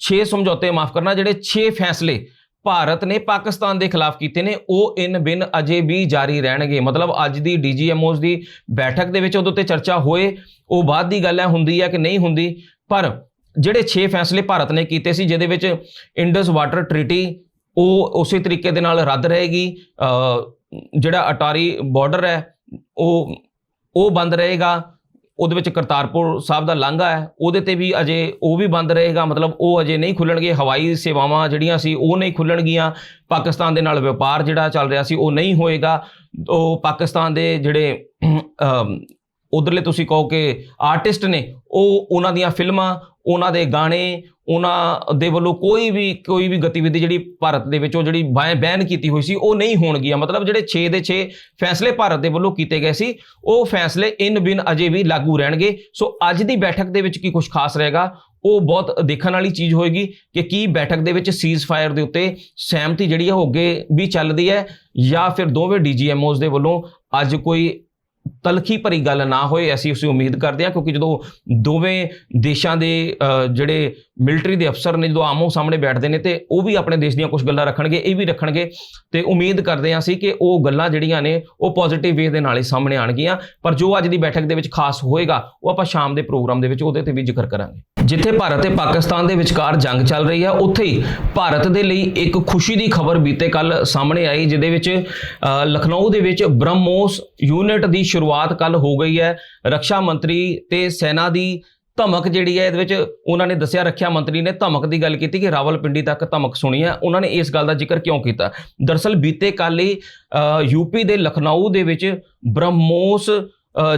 [SPEAKER 1] 6 ਸਮਝੌਤੇ ਮਾਫ ਕਰਨਾ, ਜਿਹੜੇ 6 ਫੈਸਲੇ ਭਾਰਤ ਨੇ ਪਾਕਿਸਤਾਨ ਦੇ ਖਿਲਾਫ ਕੀਤੇ ਨੇ, ਉਹ ਇਨ ਬਿਨ ਅਜੇ ਵੀ ਜਾਰੀ ਰਹਿਣਗੇ। ਮਤਲਬ ਅੱਜ ਦੀ ਡੀਜੀਐਮਓਸ ਦੀ ਬੈਠਕ ਦੇ ਵਿੱਚ ਉਹਦੇ ਉੱਤੇ ਚਰਚਾ ਹੋਏ, ਉਹ ਬਾਅਦ ਦੀ ਗੱਲ ਹੈ, ਹੁੰਦੀ ਹੈ ਕਿ ਨਹੀਂ ਹੁੰਦੀ। ਪਰ ਜਿਹੜੇ 6 ਫੈਸਲੇ ਭਾਰਤ ਨੇ ਕੀਤੇ ਸੀ, ਜਿਹਦੇ ਵਿੱਚ ਇੰਡਸ ਵਾਟਰ ਟ੍ਰੀਟੀ ਉਹ ਉਸੇ ਤਰੀਕੇ ਦੇ ਨਾਲ ਰੱਦ ਰਹੇਗੀ। ਜਿਹੜਾ ਅਟਾਰੀ ਬਾਰਡਰ ਹੈ, ਉਹ ਉਹ ਬੰਦ ਰਹੇਗਾ। ਉਹਦੇ ਵਿੱਚ ਕਰਤਾਰਪੁਰ ਸਾਹਿਬ ਦਾ ਲਾਂਘਾ ਹੈ। ਉਹਦੇ ਤੇ ਵੀ ਅਜੇ ਉਹ ਵੀ ਬੰਦ ਰਹੇਗਾ। ਮਤਲਬ ਉਹ ਅਜੇ ਨਹੀਂ ਖੁੱਲਣਗੇ। ਹਵਾਈ ਸੇਵਾਵਾਂ ਜਿਹੜੀਆਂ ਸੀ, ਉਹ ਨਹੀਂ ਖੁੱਲਣਗੀਆਂ। ਪਾਕਿਸਤਾਨ ਦੇ ਨਾਲ ਵਪਾਰ ਜਿਹੜਾ ਚੱਲ ਰਿਹਾ ਸੀ, ਉਹ ਨਹੀਂ ਹੋਏਗਾ। ਉਹ ਪਾਕਿਸਤਾਨ ਦੇ ਜਿਹੜੇ ਉਧਰਲੇ ਤੁਸੀਂ ਕਹੋ ਕਿ ਆਰਟਿਸਟ ਨੇ, ਉਹ ਉਹਨਾਂ ਦੀਆਂ ਫਿਲਮਾਂ, ਉਹਨਾਂ ਦੇ ਗਾਣੇ, ਉਹਨਾਂ ਦੇ ਵੱਲੋਂ ਕੋਈ ਵੀ ਕੋਈ ਵੀ ਗਤੀਵਿਧੀ ਜਿਹੜੀ ਭਾਰਤ ਦੇ ਵਿੱਚ ਉਹ ਜਿਹੜੀ ਬੈਨ ਕੀਤੀ ਹੋਈ ਸੀ, ਉਹ ਨਹੀਂ ਹੋਣਗੀਆਂ। ਮਤਲਬ ਜਿਹੜੇ 6 ਦੇ 6 ਫੈਸਲੇ ਭਾਰਤ ਦੇ ਵੱਲੋਂ ਕੀਤੇ ਗਏ ਸੀ, ਉਹ ਫੈਸਲੇ ਇਨ ਬਿਨ ਅਜੇ ਵੀ ਲਾਗੂ ਰਹਿਣਗੇ। ਸੋ ਅੱਜ ਦੀ ਬੈਠਕ ਦੇ ਵਿੱਚ ਕੀ ਕੁਝ ਖਾਸ ਰਹੇਗਾ, ਉਹ ਬਹੁਤ ਦੇਖਣ ਵਾਲੀ ਚੀਜ਼ ਹੋਏਗੀ ਕਿ ਕੀ ਬੈਠਕ ਦੇ ਵਿੱਚ ਸੀਜ਼ ਫਾਇਰ ਦੇ ਉੱਤੇ ਸਹਿਮਤੀ ਜਿਹੜੀ ਹੈ ਉਹ ਅੱਗੇ ਵੀ ਚੱਲਦੀ ਹੈ ਜਾਂ ਫਿਰ ਦੋਵੇਂ ਡੀਜੀਐਮਓਸ ਦੇ ਵੱਲੋਂ ਅੱਜ ਕੋਈ ਤਲਖੀ ਭਰੀ ਗੱਲ ਨਾ ਹੋਏ, ਅਸੀਂ ਉਸੇ ਉਮੀਦ ਕਰਦੇ ਹਾਂ, ਕਿਉਂਕਿ ਜਦੋਂ ਦੋਵੇਂ ਦੇਸ਼ਾਂ ਦੇ ਜਿਹੜੇ ਮਿਲਟਰੀ ਦੇ ਅਫਸਰ ਨੇ, ਜਦੋਂ ਆਮੋ ਸਾਹਮਣੇ ਬੈਠਦੇ ਨੇ, ਤੇ ਉਹ ਵੀ ਆਪਣੇ ਦੇਸ਼ ਦੀਆਂ ਕੁਝ ਗੱਲਾਂ ਰੱਖਣਗੇ, ਇਹ ਵੀ ਰੱਖਣਗੇ। ਤੇ ਉਮੀਦ ਕਰਦੇ ਹਾਂ ਅਸੀਂ ਕਿ ਉਹ ਗੱਲਾਂ ਜਿਹੜੀਆਂ ਨੇ, ਉਹ ਪੋਜ਼ਿਟਿਵ ਵੇ ਦੇ ਨਾਲ ਹੀ ਸਾਹਮਣੇ ਆਣਗੀਆਂ ਪਰ ਜੋ ਅੱਜ ਦੀ ਬੈਠਕ ਦੇ ਵਿੱਚ ਖਾਸ ਹੋਏਗਾ, ਉਹ ਆਪਾਂ ਸ਼ਾਮ ਦੇ ਪ੍ਰੋਗਰਾਮ ਦੇ ਵਿੱਚ ਉਹਦੇ ਤੇ ਵੀ ਜ਼ਿਕਰ ਕਰਾਂਗੇ। ਜਿੱਥੇ ਭਾਰਤ ਤੇ ਪਾਕਿਸਤਾਨ ਦੇ ਵਿਚਕਾਰ ਜੰਗ ਚੱਲ ਰਹੀ ਹੈ ਉੱਥੇ ਹੀ ਭਾਰਤ ਦੇ ਲਈ ਇੱਕ ਖੁਸ਼ੀ ਦੀ ਖਬਰ ਬੀਤੇ ਕੱਲ ਸਾਹਮਣੇ ਆਈ ਜਿਹਦੇ ਵਿੱਚ ਲਖਨਊ ਦੇ ਵਿੱਚ ਬ੍ਰਹਮੋਸ ਯੂਨਿਟ ਦੀ ਸ਼ੁਰੂਆਤ ਕੱਲ ਹੋ ਗਈ ਹੈ। ਰੱਖਿਆ ਮੰਤਰੀ ਤੇ ਸੈਨਾ ਦੀ ਧਮਕ ਜਿਹੜੀ ਹੈ ਇਹਦੇ ਵਿੱਚ ਉਹਨਾਂ ਨੇ ਦੱਸਿਆ ਰੱਖਿਆ ਮੰਤਰੀ ਨੇ ਧਮਕ ਦੀ ਗੱਲ ਕੀਤੀ ਕਿ ਰਾਵਲਪਿੰਡੀ ਤੱਕ ਧਮਕ ਸੁਣੀ ਹੈ। ਉਹਨਾਂ ਨੇ ਇਸ ਗੱਲ ਦਾ ਜ਼ਿਕਰ ਕਿਉਂ ਕੀਤਾ? ਦਰਸਲ ਬੀਤੇ ਕੱਲ ਹੀ ਅ, ਯੂਪੀ ਦੇ ਲਖਨਊ ਦੇ ਵਿੱਚ ਬ੍ਰਹਮੋਸ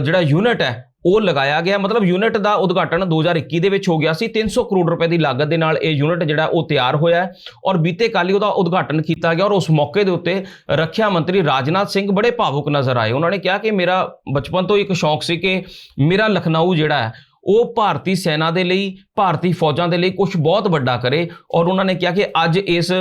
[SPEAKER 1] ਜਿਹੜਾ ਯੂਨਿਟ ਹੈ ਉਹ ਲਗਾਇਆ ਗਿਆ। ਮਤਲਬ ਯੂਨਿਟ ਦਾ ਉਦਘਾਟਨ 2021 ਦੇ ਵਿੱਚ ਹੋ ਗਿਆ ਸੀ। 300 ਕਰੋੜ ਰੁਪਏ ਦੀ ਲਾਗਤ ਦੇ ਨਾਲ ਇਹ ਯੂਨਿਟ ਜਿਹੜਾ ਉਹ ਤਿਆਰ ਹੋਇਆ ਔਰ ਬੀਤੇ ਕੱਲ੍ਹ ਹੀ ਉਹਦਾ ਉਦਘਾਟਨ ਕੀਤਾ ਗਿਆ ਔਰ ਉਸ ਮੌਕੇ ਦੇ ਉੱਤੇ ਰੱਖਿਆ ਮੰਤਰੀ ਰਾਜਨਾਥ ਸਿੰਘ ਬੜੇ ਭਾਵੁਕ ਨਜ਼ਰ ਆਏ। ਉਹਨਾਂ ਨੇ ਕਿਹਾ ਕਿ ਮੇਰਾ ਬਚਪਨ ਤੋਂ ਇੱਕ ਸ਼ੌਂਕ ਸੀ ਕਿ ਮੇਰਾ ਲਖਨਊ ਜਿਹੜਾ ਹੈ, ਉਹ ਭਾਰਤੀ ਸੈਨਾ ਦੇ ਲਈ, ਭਾਰਤੀ ਫੌਜਾਂ ਦੇ ਲਈ ਕੁਝ ਬਹੁਤ ਵੱਡਾ ਕਰੇ ਔਰ ਉਹਨਾਂ ਨੇ ਕਿਹਾ ਕਿ ਅੱਜ ਇਸ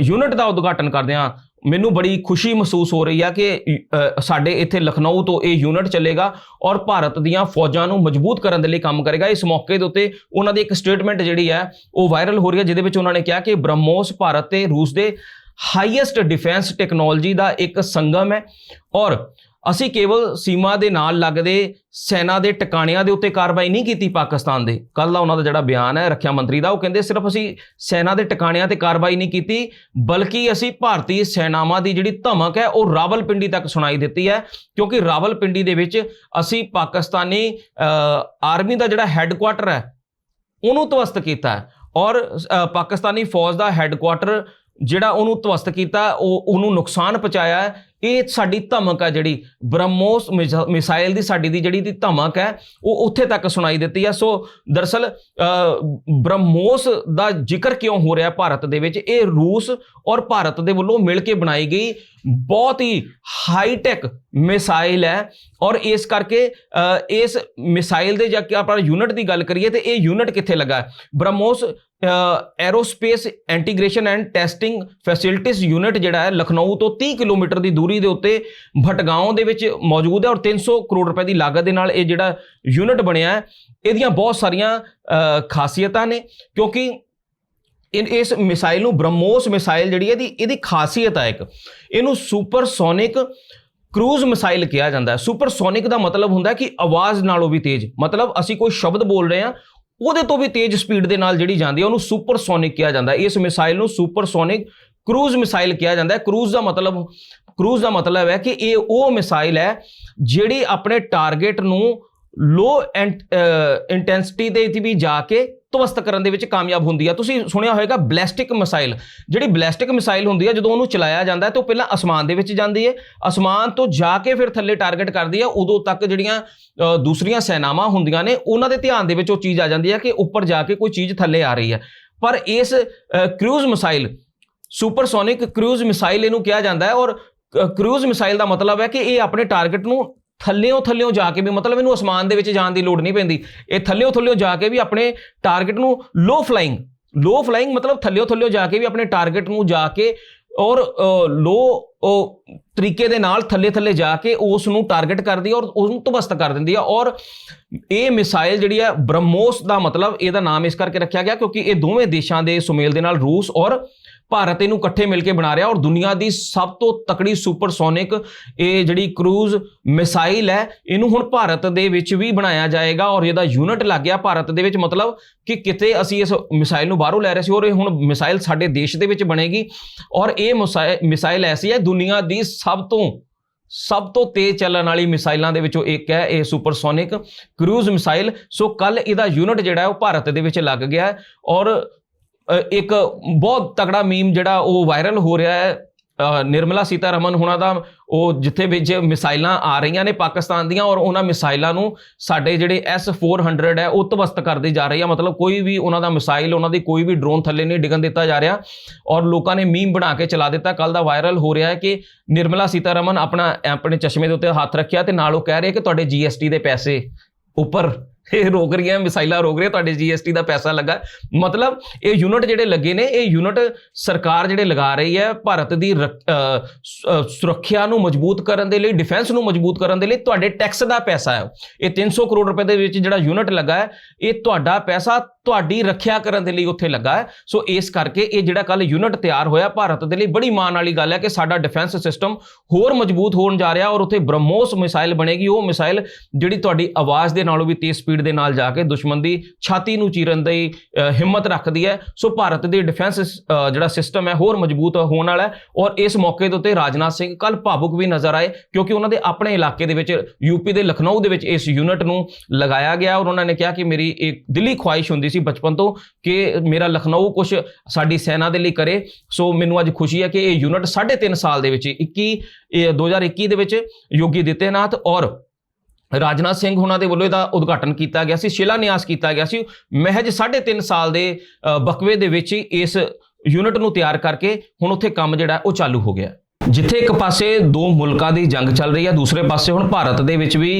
[SPEAKER 1] ਯੂਨਿਟ ਦਾ ਉਦਘਾਟਨ ਕਰਦਿਆਂ ਮੈਨੂੰ ਬੜੀ ਖੁਸ਼ੀ ਮਹਿਸੂਸ ਹੋ ਰਹੀ ਆ ਕਿ ਸਾਡੇ ਇੱਥੇ ਲਖਨਊ ਤੋਂ ਇਹ ਯੂਨਿਟ ਚੱਲੇਗਾ ਔਰ ਭਾਰਤ ਦੀਆਂ ਫੌਜਾਂ ਨੂੰ ਮਜ਼ਬੂਤ ਕਰਨ ਦੇ ਲਈ ਕੰਮ ਕਰੇਗਾ। ਇਸ ਮੌਕੇ ਦੇ ਉੱਤੇ ਉਹਨਾਂ ਦੀ ਇੱਕ ਸਟੇਟਮੈਂਟ ਜਿਹੜੀ ਹੈ, ਉਹ ਵਾਇਰਲ ਹੋ ਰਹੀ ਹੈ, ਜਿਹਦੇ ਵਿੱਚ ਉਹਨਾਂ ਨੇ ਕਿਹਾ ਕਿ ਬ੍ਰਹਮੋਸ ਭਾਰਤ ਤੇ ਰੂਸ ਦੇ ਹਾਈਐਸਟ ਡਿਫੈਂਸ ਟੈਕਨੋਲੋਜੀ ਦਾ ਇੱਕ ਸੰਗਮ ਹੈ ਔਰ ਅਸੀਂ ਕੇਵਲ ਸੀਮਾ ਦੇ ਨਾਲ ਲੱਗਦੇ ਸੈਨਾ ਦੇ ਟਿਕਾਣਿਆਂ ਦੇ ਉੱਤੇ ਕਾਰਵਾਈ ਨਹੀਂ ਕੀਤੀ ਪਾਕਿਸਤਾਨ ਦੇ। ਕੱਲ ਦਾ ਉਹਨਾਂ ਦਾ ਜਿਹੜਾ ਬਿਆਨ ਹੈ, ਰੱਖਿਆ ਮੰਤਰੀ ਦਾ, ਉਹ ਕਹਿੰਦੇ ਸਿਰਫ ਅਸੀਂ ਸੈਨਾ ਦੇ ਟਿਕਾਣਿਆਂ ਤੇ ਕਾਰਵਾਈ ਨਹੀਂ ਕੀਤੀ, ਬਲਕਿ ਅਸੀਂ ਭਾਰਤੀ ਸੈਨਾਵਾਂ ਦੀ ਜਿਹੜੀ ਧਮਕ ਹੈ, ਉਹ ਰਾਵਲਪਿੰਡੀ ਤੱਕ ਸੁਣਾਈ ਦਿੱਤੀ ਹੈ। ਕਿਉਂਕਿ ਰਾਵਲਪਿੰਡੀ ਦੇ ਵਿੱਚ ਅਸੀਂ ਪਾਕਿਸਤਾਨੀ ਆਰਮੀ ਦਾ ਜਿਹੜਾ ਹੈੱਡਕੁਆਟਰ ਹੈ, ਉਹਨੂੰ ਤਵਸਤ ਕੀਤਾ ਹੈ। ਔਰ ਪਾਕਿਸਤਾਨੀ ਫੌਜ ਦਾ ਹੈੱਡਕੁਆਟਰ ਜਿਹੜਾ ਉਹਨੂੰ ਤਵਸਤ ਕੀਤਾ, ਉਹ ਉਹਨੂੰ ਨੁਕਸਾਨ ਪਹੁੰਚਾਇਆ ਇਹ ਸਾਡੀ ਧਮਕ ਆ ਜਿਹੜੀ, ਬ੍ਰਹਮੋਸ ਮਿਸ- ਮਿਸਾਈਲ ਦੀ ਸਾਡੀ ਦੀ ਜਿਹੜੀ ਦੀ ਧਮਕ ਹੈ, ਉਹ ਉੱਥੇ ਤੱਕ ਸੁਣਾਈ ਦਿੱਤੀ ਆ ਸੋ ਦਰਸਲ ਬ੍ਰਹਮੋਸ ਦਾ ਜ਼ਿਕਰ ਕਿਉਂ ਹੋ ਰਿਹਾ ਭਾਰਤ ਦੇ ਵਿੱਚ? ਇਹ ਰੂਸ ਔਰ ਭਾਰਤ ਦੇ ਵੱਲੋਂ ਮਿਲ ਕੇ ਬਣਾਈ ਗਈ ਬਹੁਤ ਹੀ ਹਾਈਟੈਕ ਮਿਸਾਈਲ ਹੈ। ਔਰ ਇਸ ਕਰਕੇ ਇਸ ਮਿਸਾਈਲ ਦੇ ਜੇ ਆਪਾਂ ਯੂਨਿਟ ਦੀ ਗੱਲ ਕਰੀਏ, ਤੇ ਇਹ ਯੂਨਿਟ ਕਿੱਥੇ ਲੱਗਾ BrahMos aerospace integration and testing facilities unit ਜਿਹੜਾ ਹੈ ਲਖਨਊ ਤੋਂ 30 ਕਿਲੋਮੀਟਰ ਦੀ ਦੂਰੀ ਦੇ ਉੱਤੇ ਭਟਗਾਉਂ ਦੇ ਵਿੱਚ ਮੌਜੂਦ ਹੈ ਔਰ 300 ਕਰੋੜ ਰੁਪਏ ਦੀ ਲਾਗਤ ਦੇ ਨਾਲ ਇਹ ਜਿਹੜਾ ਯੂਨਿਟ ਬਣਿਆ ਹੈ, ਇਹਦੀਆਂ ਬਹੁਤ ਸਾਰੀਆਂ ਖਾਸੀਅਤਾਂ ਨੇ ਕਿਉਂਕਿ ਇਨ, ਇਸ ਮਿਸਾਈਲ ਨੂੰ ਬ੍ਰਹਮੋਸ ਮਿਸਾਈਲ ਜਿਹੜੀ ਹੈ ਇਹਦੀ ਇਹਦੀ ਖਾਸੀਅਤ ਹੈ ਇੱਕ। ਇਹਨੂੰ ਸੁਪਰਸੋਨਿਕ ਕਰੂਜ਼ ਮਿਸਾਈਲ ਕਿਹਾ ਜਾਂਦਾ ਹੈ। ਸੁਪਰਸੋਨਿਕ ਦਾ ਮਤਲਬ ਹੁੰਦਾ ਹੈ ਕਿ ਆਵਾਜ਼ ਨਾਲੋਂ ਵੀ ਤੇਜ਼। ਮਤਲਬ ਅਸੀਂ ਕੋਈ ਸ਼ਬਦ ਬੋਲ ਰਹੇ ਹਾਂ ਉਹਦੇ ਤੋਂ ਵੀ ਤੇਜ਼ ਸਪੀਡ ਦੇ ਨਾਲ ਜਿਹੜੀ ਜਾਂਦੀ ਹੈ, ਉਹਨੂੰ ਸੁਪਰਸੋਨਿਕ ਕਿਹਾ ਜਾਂਦਾ ਹੈ। ਇਸ ਮਿਸਾਈਲ ਨੂੰ ਸੁਪਰਸੋਨਿਕ ਕਰੂਜ਼ ਮਿਸਾਈਲ ਕਿਹਾ ਜਾਂਦਾ ਹੈ। ਕਰੂਜ਼ ਦਾ ਮਤਲਬ ਕਰੂਜ਼ ਦਾ ਮਤਲਬ ਹੈ ਕਿ ਇਹ ਉਹ ਮਿਸਾਈਲ ਹੈ ਜਿਹੜੀ ਆਪਣੇ ਟਾਰਗੇਟ ਨੂੰ ਲੋ ਇੰਟੈਂਸਿਟੀ ਦੇ ਵੀ ਜਾ ਕੇ ਤਵਸਤ ਕਰਨ ਦੇ ਵਿੱਚ ਕਾਮਯਾਬ ਹੁੰਦੀ ਆ। ਤੁਸੀਂ ਸੁਣਿਆ ਹੋਵੇਗਾ ਬਲੈਸਟਿਕ ਮਿਸਾਈਲ। ਜਿਹੜੀ ਬਲੈਸਟਿਕ ਮਿਸਾਈਲ ਹੁੰਦੀ ਆ, ਜਦੋਂ ਉਹਨੂੰ ਚਲਾਇਆ ਜਾਂਦਾ ਤਾਂ ਉਹ ਪਹਿਲਾਂ ਅਸਮਾਨ ਦੇ ਵਿੱਚ ਜਾਂਦੀ ਹੈ ਅਸਮਾਨ ਤੋਂ ਜਾ ਕੇ ਫਿਰ ਥੱਲੇ ਟਾਰਗੇਟ ਕਰਦੀ ਹੈ ਉਦੋਂ ਤੱਕ ਜਿਹੜੀਆਂ ਦੂਸਰੀਆਂ ਸੈਨਾਵਾਂ ਹੁੰਦੀਆਂ ਨੇ, ਉਹਨਾਂ ਦੇ ਧਿਆਨ ਦੇ ਵਿੱਚ ਉਹ ਚੀਜ਼ ਆ ਜਾਂਦੀ ਹੈ ਕਿ ਉੱਪਰ ਜਾ ਕੇ ਕੋਈ ਚੀਜ਼ ਥੱਲੇ ਆ ਰਹੀ ਹੈ ਪਰ ਇਸ cruise missile supersonic cruise missile ਇਹਨੂੰ ਕਿਹਾ ਜਾਂਦਾ ਹੈ ਔਰ ਕਰੂਜ਼ ਮਿਸਾਈਲ ਦਾ ਮਤਲਬ ਹੈ ਕਿ ਇਹ ਆਪਣੇ ਟਾਰਗੇਟ ਨੂੰ ਥੱਲਿਓਂ ਥੱਲਿਓਂ ਜਾ ਕੇ ਵੀ, ਮਤਲਬ ਇਹਨੂੰ ਅਸਮਾਨ ਦੇ ਵਿੱਚ ਜਾਣ ਦੀ ਲੋੜ ਨਹੀਂ ਪੈਂਦੀ। ਇਹ ਥੱਲਿਓਂ ਥੱਲਿਓਂ ਜਾ ਕੇ ਵੀ ਆਪਣੇ ਟਾਰਗੇਟ ਨੂੰ ਲੋ ਫਲਾਈਂਗ ਲੋ ਫਲਾਈਂਗ ਮਤਲਬ ਥੱਲਿਓਂ ਥੱਲਿਓਂ ਜਾ ਕੇ ਵੀ ਆਪਣੇ ਟਾਰਗੇਟ ਨੂੰ ਜਾ ਕੇ ਔਰ ਲੋ ਤਰੀਕੇ ਦੇ ਨਾਲ ਥੱਲੇ ਥੱਲੇ ਜਾ ਕੇ ਉਸ ਨੂੰ ਟਾਰਗੇਟ ਕਰਦੀ ਹੈ ਔਰ ਉਹਨੂੰ ਤਬਸਤ ਕਰ ਦਿੰਦੀ ਹੈ। ਔਰ ਇਹ ਮਿਸਾਈਲ ਜਿਹੜੀ ਆ ਬ੍ਰਹਮੋਸ ਦਾ ਮਤਲਬ ਇਹਦਾ ਨਾਮ ਇਸ ਕਰਕੇ ਰੱਖਿਆ ਗਿਆ ਕਿਉਂਕਿ ਇਹ ਦੋਵੇਂ ਦੇਸ਼ਾਂ ਦੇ ਸੁਮੇਲ ਦੇ ਨਾਲ ਰੂਸ ਔਰ ਭਾਰਤ ਇਹਨੂੰ ਇਕੱਠੇ ਮਿਲ ਕੇ ਬਣਾ ਰਿਹਾ ਔਰ ਦੁਨੀਆ ਦੀ ਸਭ ਤੋਂ ਤਕੜੀ ਸੁਪਰਸੋਨਿਕ ਇਹ ਜਿਹੜੀ ਕਰੂਜ਼ ਮਿਸਾਈਲ ਹੈ, ਇਹਨੂੰ ਹੁਣ ਭਾਰਤ ਦੇ ਵਿੱਚ ਵੀ ਬਣਾਇਆ ਜਾਏਗਾ ਔਰ ਇਹਦਾ ਯੂਨਿਟ ਲੱਗ ਗਿਆ ਭਾਰਤ ਦੇ ਵਿੱਚ, ਮਤਲਬ ਕਿ ਕਿਤੇ ਅਸੀਂ ਇਸ ਮਿਸਾਈਲ ਨੂੰ ਬਾਹਰੋਂ ਲੈ ਰਹੇ ਸੀ ਔਰ ਇਹ ਹੁਣ ਮਿਸਾਈਲ ਸਾਡੇ ਦੇਸ਼ ਦੇ ਵਿੱਚ ਬਣੇਗੀ ਔਰ ਇਹ ਮਿਸਾਈ- ਮਿਸਾਈਲ ਐਸੀ ਹੈ, ਦੁਨੀਆ ਦੀ ਸਭ ਤੋਂ ਸਭ ਤੋਂ ਤੇਜ਼ ਚੱਲਣ ਵਾਲੀ ਮਿਸਾਈਲਾਂ ਦੇ ਵਿੱਚੋਂ ਇੱਕ ਹੈ ਇਹ ਸੁਪਰਸੋਨਿਕ ਕਰੂਜ਼ ਮਿਸਾਈਲ ਸੋ ਕੱਲ ਇਹਦਾ ਯੂਨਿਟ ਜਿਹੜਾ ਹੈ ਉਹ ਭਾਰਤ ਦੇ ਵਿੱਚ ਲੱਗ ਗਿਆ ਔਰ ਇੱਕ ਬਹੁਤ ਤਕੜਾ ਮੀਮ ਜਿਹੜਾ ਉਹ ਵਾਇਰਲ ਹੋ ਰਿਹਾ ਹੈ। ਨਿਰਮਲਾ ਸੀਤਾਰਮਨ ਹੁਣਾਂ ਦਾ ਉਹ ਜਿੱਥੇ ਵਿੱਚ ਮਿਸਾਈਲਾਂ ਆ ਰਹੀਆਂ ਨੇ ਪਾਕਿਸਤਾਨ ਦੀਆਂ ਔਰ ਉਹਨਾਂ ਮਿਸਾਈਲਾਂ ਨੂੰ ਸਾਡੇ ਜਿਹੜੇ S400 ਹੈ ਉਹ ਤਵਸਤ ਕਰਦੇ ਜਾ ਰਹੀ ਆ। ਮਤਲਬ ਕੋਈ ਵੀ ਉਹਨਾਂ ਦਾ ਮਿਸਾਈਲ, ਉਹਨਾਂ ਦੀ ਕੋਈ ਵੀ ਡਰੋਨ ਥੱਲੇ ਨਹੀਂ ਡਿੱਗਣ ਦਿੱਤਾ ਜਾ ਰਿਹਾ। ਔਰ ਲੋਕਾਂ ਨੇ ਮੀਮ ਬਣਾ ਕੇ ਚਲਾ ਦਿੱਤਾ। ਕੱਲ ਦਾ ਵਾਇਰਲ ਹੋ ਰਿਹਾ ਹੈ ਕਿ ਨਿਰਮਲਾ ਸੀਤਾਰਮਨ ਆਪਣਾ, ਆਪਣੇ ਚਸ਼ਮੇ ਦੇ ਉੱਤੇ ਹੱਥ ਰੱਖਿਆ ਤੇ ਨਾਲ ਉਹ ਕਹਿ ਰਹੇ ਕਿ ਤੁਹਾਡੇ GST ਦੇ ਪੈਸੇ ਉੱਪਰ ਇਹ ਰੋਕ ਰਹੀਆਂ, ਮਿਸਾਈਲਾਂ ਰੋਕ ਰਹੀਆਂ, ਤੁਹਾਡੇ GST ਦਾ ਪੈਸਾ ਲੱਗਾ। ਮਤਲਬ ਇਹ ਯੂਨਿਟ ਜਿਹੜੇ ਲੱਗੇ ਨੇ, ਇਹ ਯੂਨਿਟ ਸਰਕਾਰ ਜਿਹੜੇ ਲਗਾ ਰਹੀ ਹੈ, ਭਾਰਤ ਦੀ ਰੱਖ- ਸੁਰੱਖਿਆ ਨੂੰ ਮਜ਼ਬੂਤ ਕਰਨ ਦੇ ਲਈ ਡਿਫੈਂਸ ਨੂੰ ਮਜ਼ਬੂਤ ਕਰਨ ਦੇ ਲਈ ਤੁਹਾਡੇ ਟੈਕਸ ਦਾ ਪੈਸਾ ਹੈ। ਇਹ 300 ਕਰੋੜ ਰੁਪਏ ਦੇ ਵਿੱਚ ਜਿਹੜਾ ਯੂਨਿਟ ਲੱਗਾ ਹੈ, ਇਹ ਤੁਹਾਡਾ ਪੈਸਾ ਤੁਹਾਡੀ ਰੱਖਿਆ ਕਰਨ ਦੇ ਲਈ ਉੱਥੇ ਲੱਗਾ ਹੈ। ਸੋ ਇਸ ਕਰਕੇ ਇਹ ਜਿਹੜਾ ਕੱਲ ਯੂਨਿਟ ਤਿਆਰ ਹੋਇਆ, ਭਾਰਤ ਦੇ ਲਈ ਬੜੀ ਮਾਣ ਵਾਲੀ ਗੱਲ ਹੈ ਕਿ ਸਾਡਾ ਡਿਫੈਂਸ ਸਿਸਟਮ ਹੋਰ ਮਜ਼ਬੂਤ ਹੋਣ ਜਾ ਰਿਹਾ ਔਰ ਉੱਥੇ ਬ੍ਰਹਮੋਸ ਮਿਸਾਈਲ ਬਣੇਗੀ। ਉਹ ਮਿਸਾਈਲ ਜਿਹੜੀ ਤੁਹਾਡੀ ਆਵਾਜ਼ ਦੇ ਨਾਲੋਂ ਵੀ ਤੇਜ਼ ਸਪੀਡ ਦੇ ਨਾਲ ਜਾ ਕੇ ਦੁਸ਼ਮਣ ਦੀ ਛਾਤੀ ਨੂੰ ਚੀਰਨ ਦੀ ਹਿੰਮਤ ਰੱਖਦੀ ਹੈ। ਸੋ ਭਾਰਤ ਦੇ ਡਿਫੈਂਸ ਜਿਹੜਾ ਸਿਸਟਮ ਹੈ ਹੋਰ ਮਜ਼ਬੂਤ ਹੋਣ ਵਾਲਾ ਹੈ ਔਰ ਇਸ ਮੌਕੇ ਦੇ ਉੱਤੇ ਰਾਜਨਾਥ ਸਿੰਘ ਕੱਲ ਭਾਵੁਕ ਵੀ ਨਜ਼ਰ ਆਏ ਕਿਉਂਕਿ ਉਹਨਾਂ ਦੇ ਆਪਣੇ ਇਲਾਕੇ ਦੇ ਵਿੱਚ ਯੂਪੀ ਦੇ ਲਖਨਊ ਦੇ ਵਿੱਚ ਇਸ ਯੂਨਿਟ ਨੂੰ ਲਗਾਇਆ ਗਿਆ ਔਰ ਉਹਨਾਂ ਨੇ ਕਿਹਾ ਕਿ ਮੇਰੀ ਇੱਕ ਦਿਲੀ ਖੁਆਇਸ਼ ਹੁੰਦੀ ਸੀ ਬਚਪਨ ਤੋਂ ਕਿ ਮੇਰਾ ਲਖਨਊ ਕੁਝ ਸਾਡੀ ਸੈਨਾ ਦੇ ਲਈ ਕਰੇ। ਸੋ ਮੈਨੂੰ ਅੱਜ ਖੁਸ਼ੀ ਹੈ ਕਿ ਇਹ ਯੂਨਿਟ 3.5 ਸਾਲ ਦੇ ਵਿੱਚ 21 ਇਹ 2021 ਦੇ ਵਿੱਚ ਯੋਗੀ ਦਿੱਤੇਨਾਥ ਔਰ ਰਾਜਨਾਥ ਸਿੰਘ ਉਹਨਾਂ ਦੇ ਵੱਲੋਂ ਇਹਦਾ ਉਦਘਾਟਨ ਕੀਤਾ ਗਿਆ ਸੀ, ਸ਼ਿਲਾਨਿਆਸ ਕੀਤਾ ਗਿਆ ਸੀ। ਮਹਿਜ 3.5 ਸਾਲ ਦੇ ਬਕਵੇ ਦੇ ਵਿੱਚ ਹੀ ਇਸ ਯੂਨਿਟ ਨੂੰ ਤਿਆਰ ਕਰਕੇ ਹੁਣ ਉੱਥੇ ਕੰਮ ਜਿਹੜਾ ਉਹ ਚਾਲੂ ਹੋ ਗਿਆ। ਜਿੱਥੇ ਇੱਕ ਪਾਸੇ ਦੋ ਮੁਲਕਾਂ ਦੀ ਜੰਗ ਚੱਲ ਰਹੀ ਹੈ ਦੂਸਰੇ ਪਾਸੇ ਹੁਣ ਭਾਰਤ ਦੇ ਵਿੱਚ ਵੀ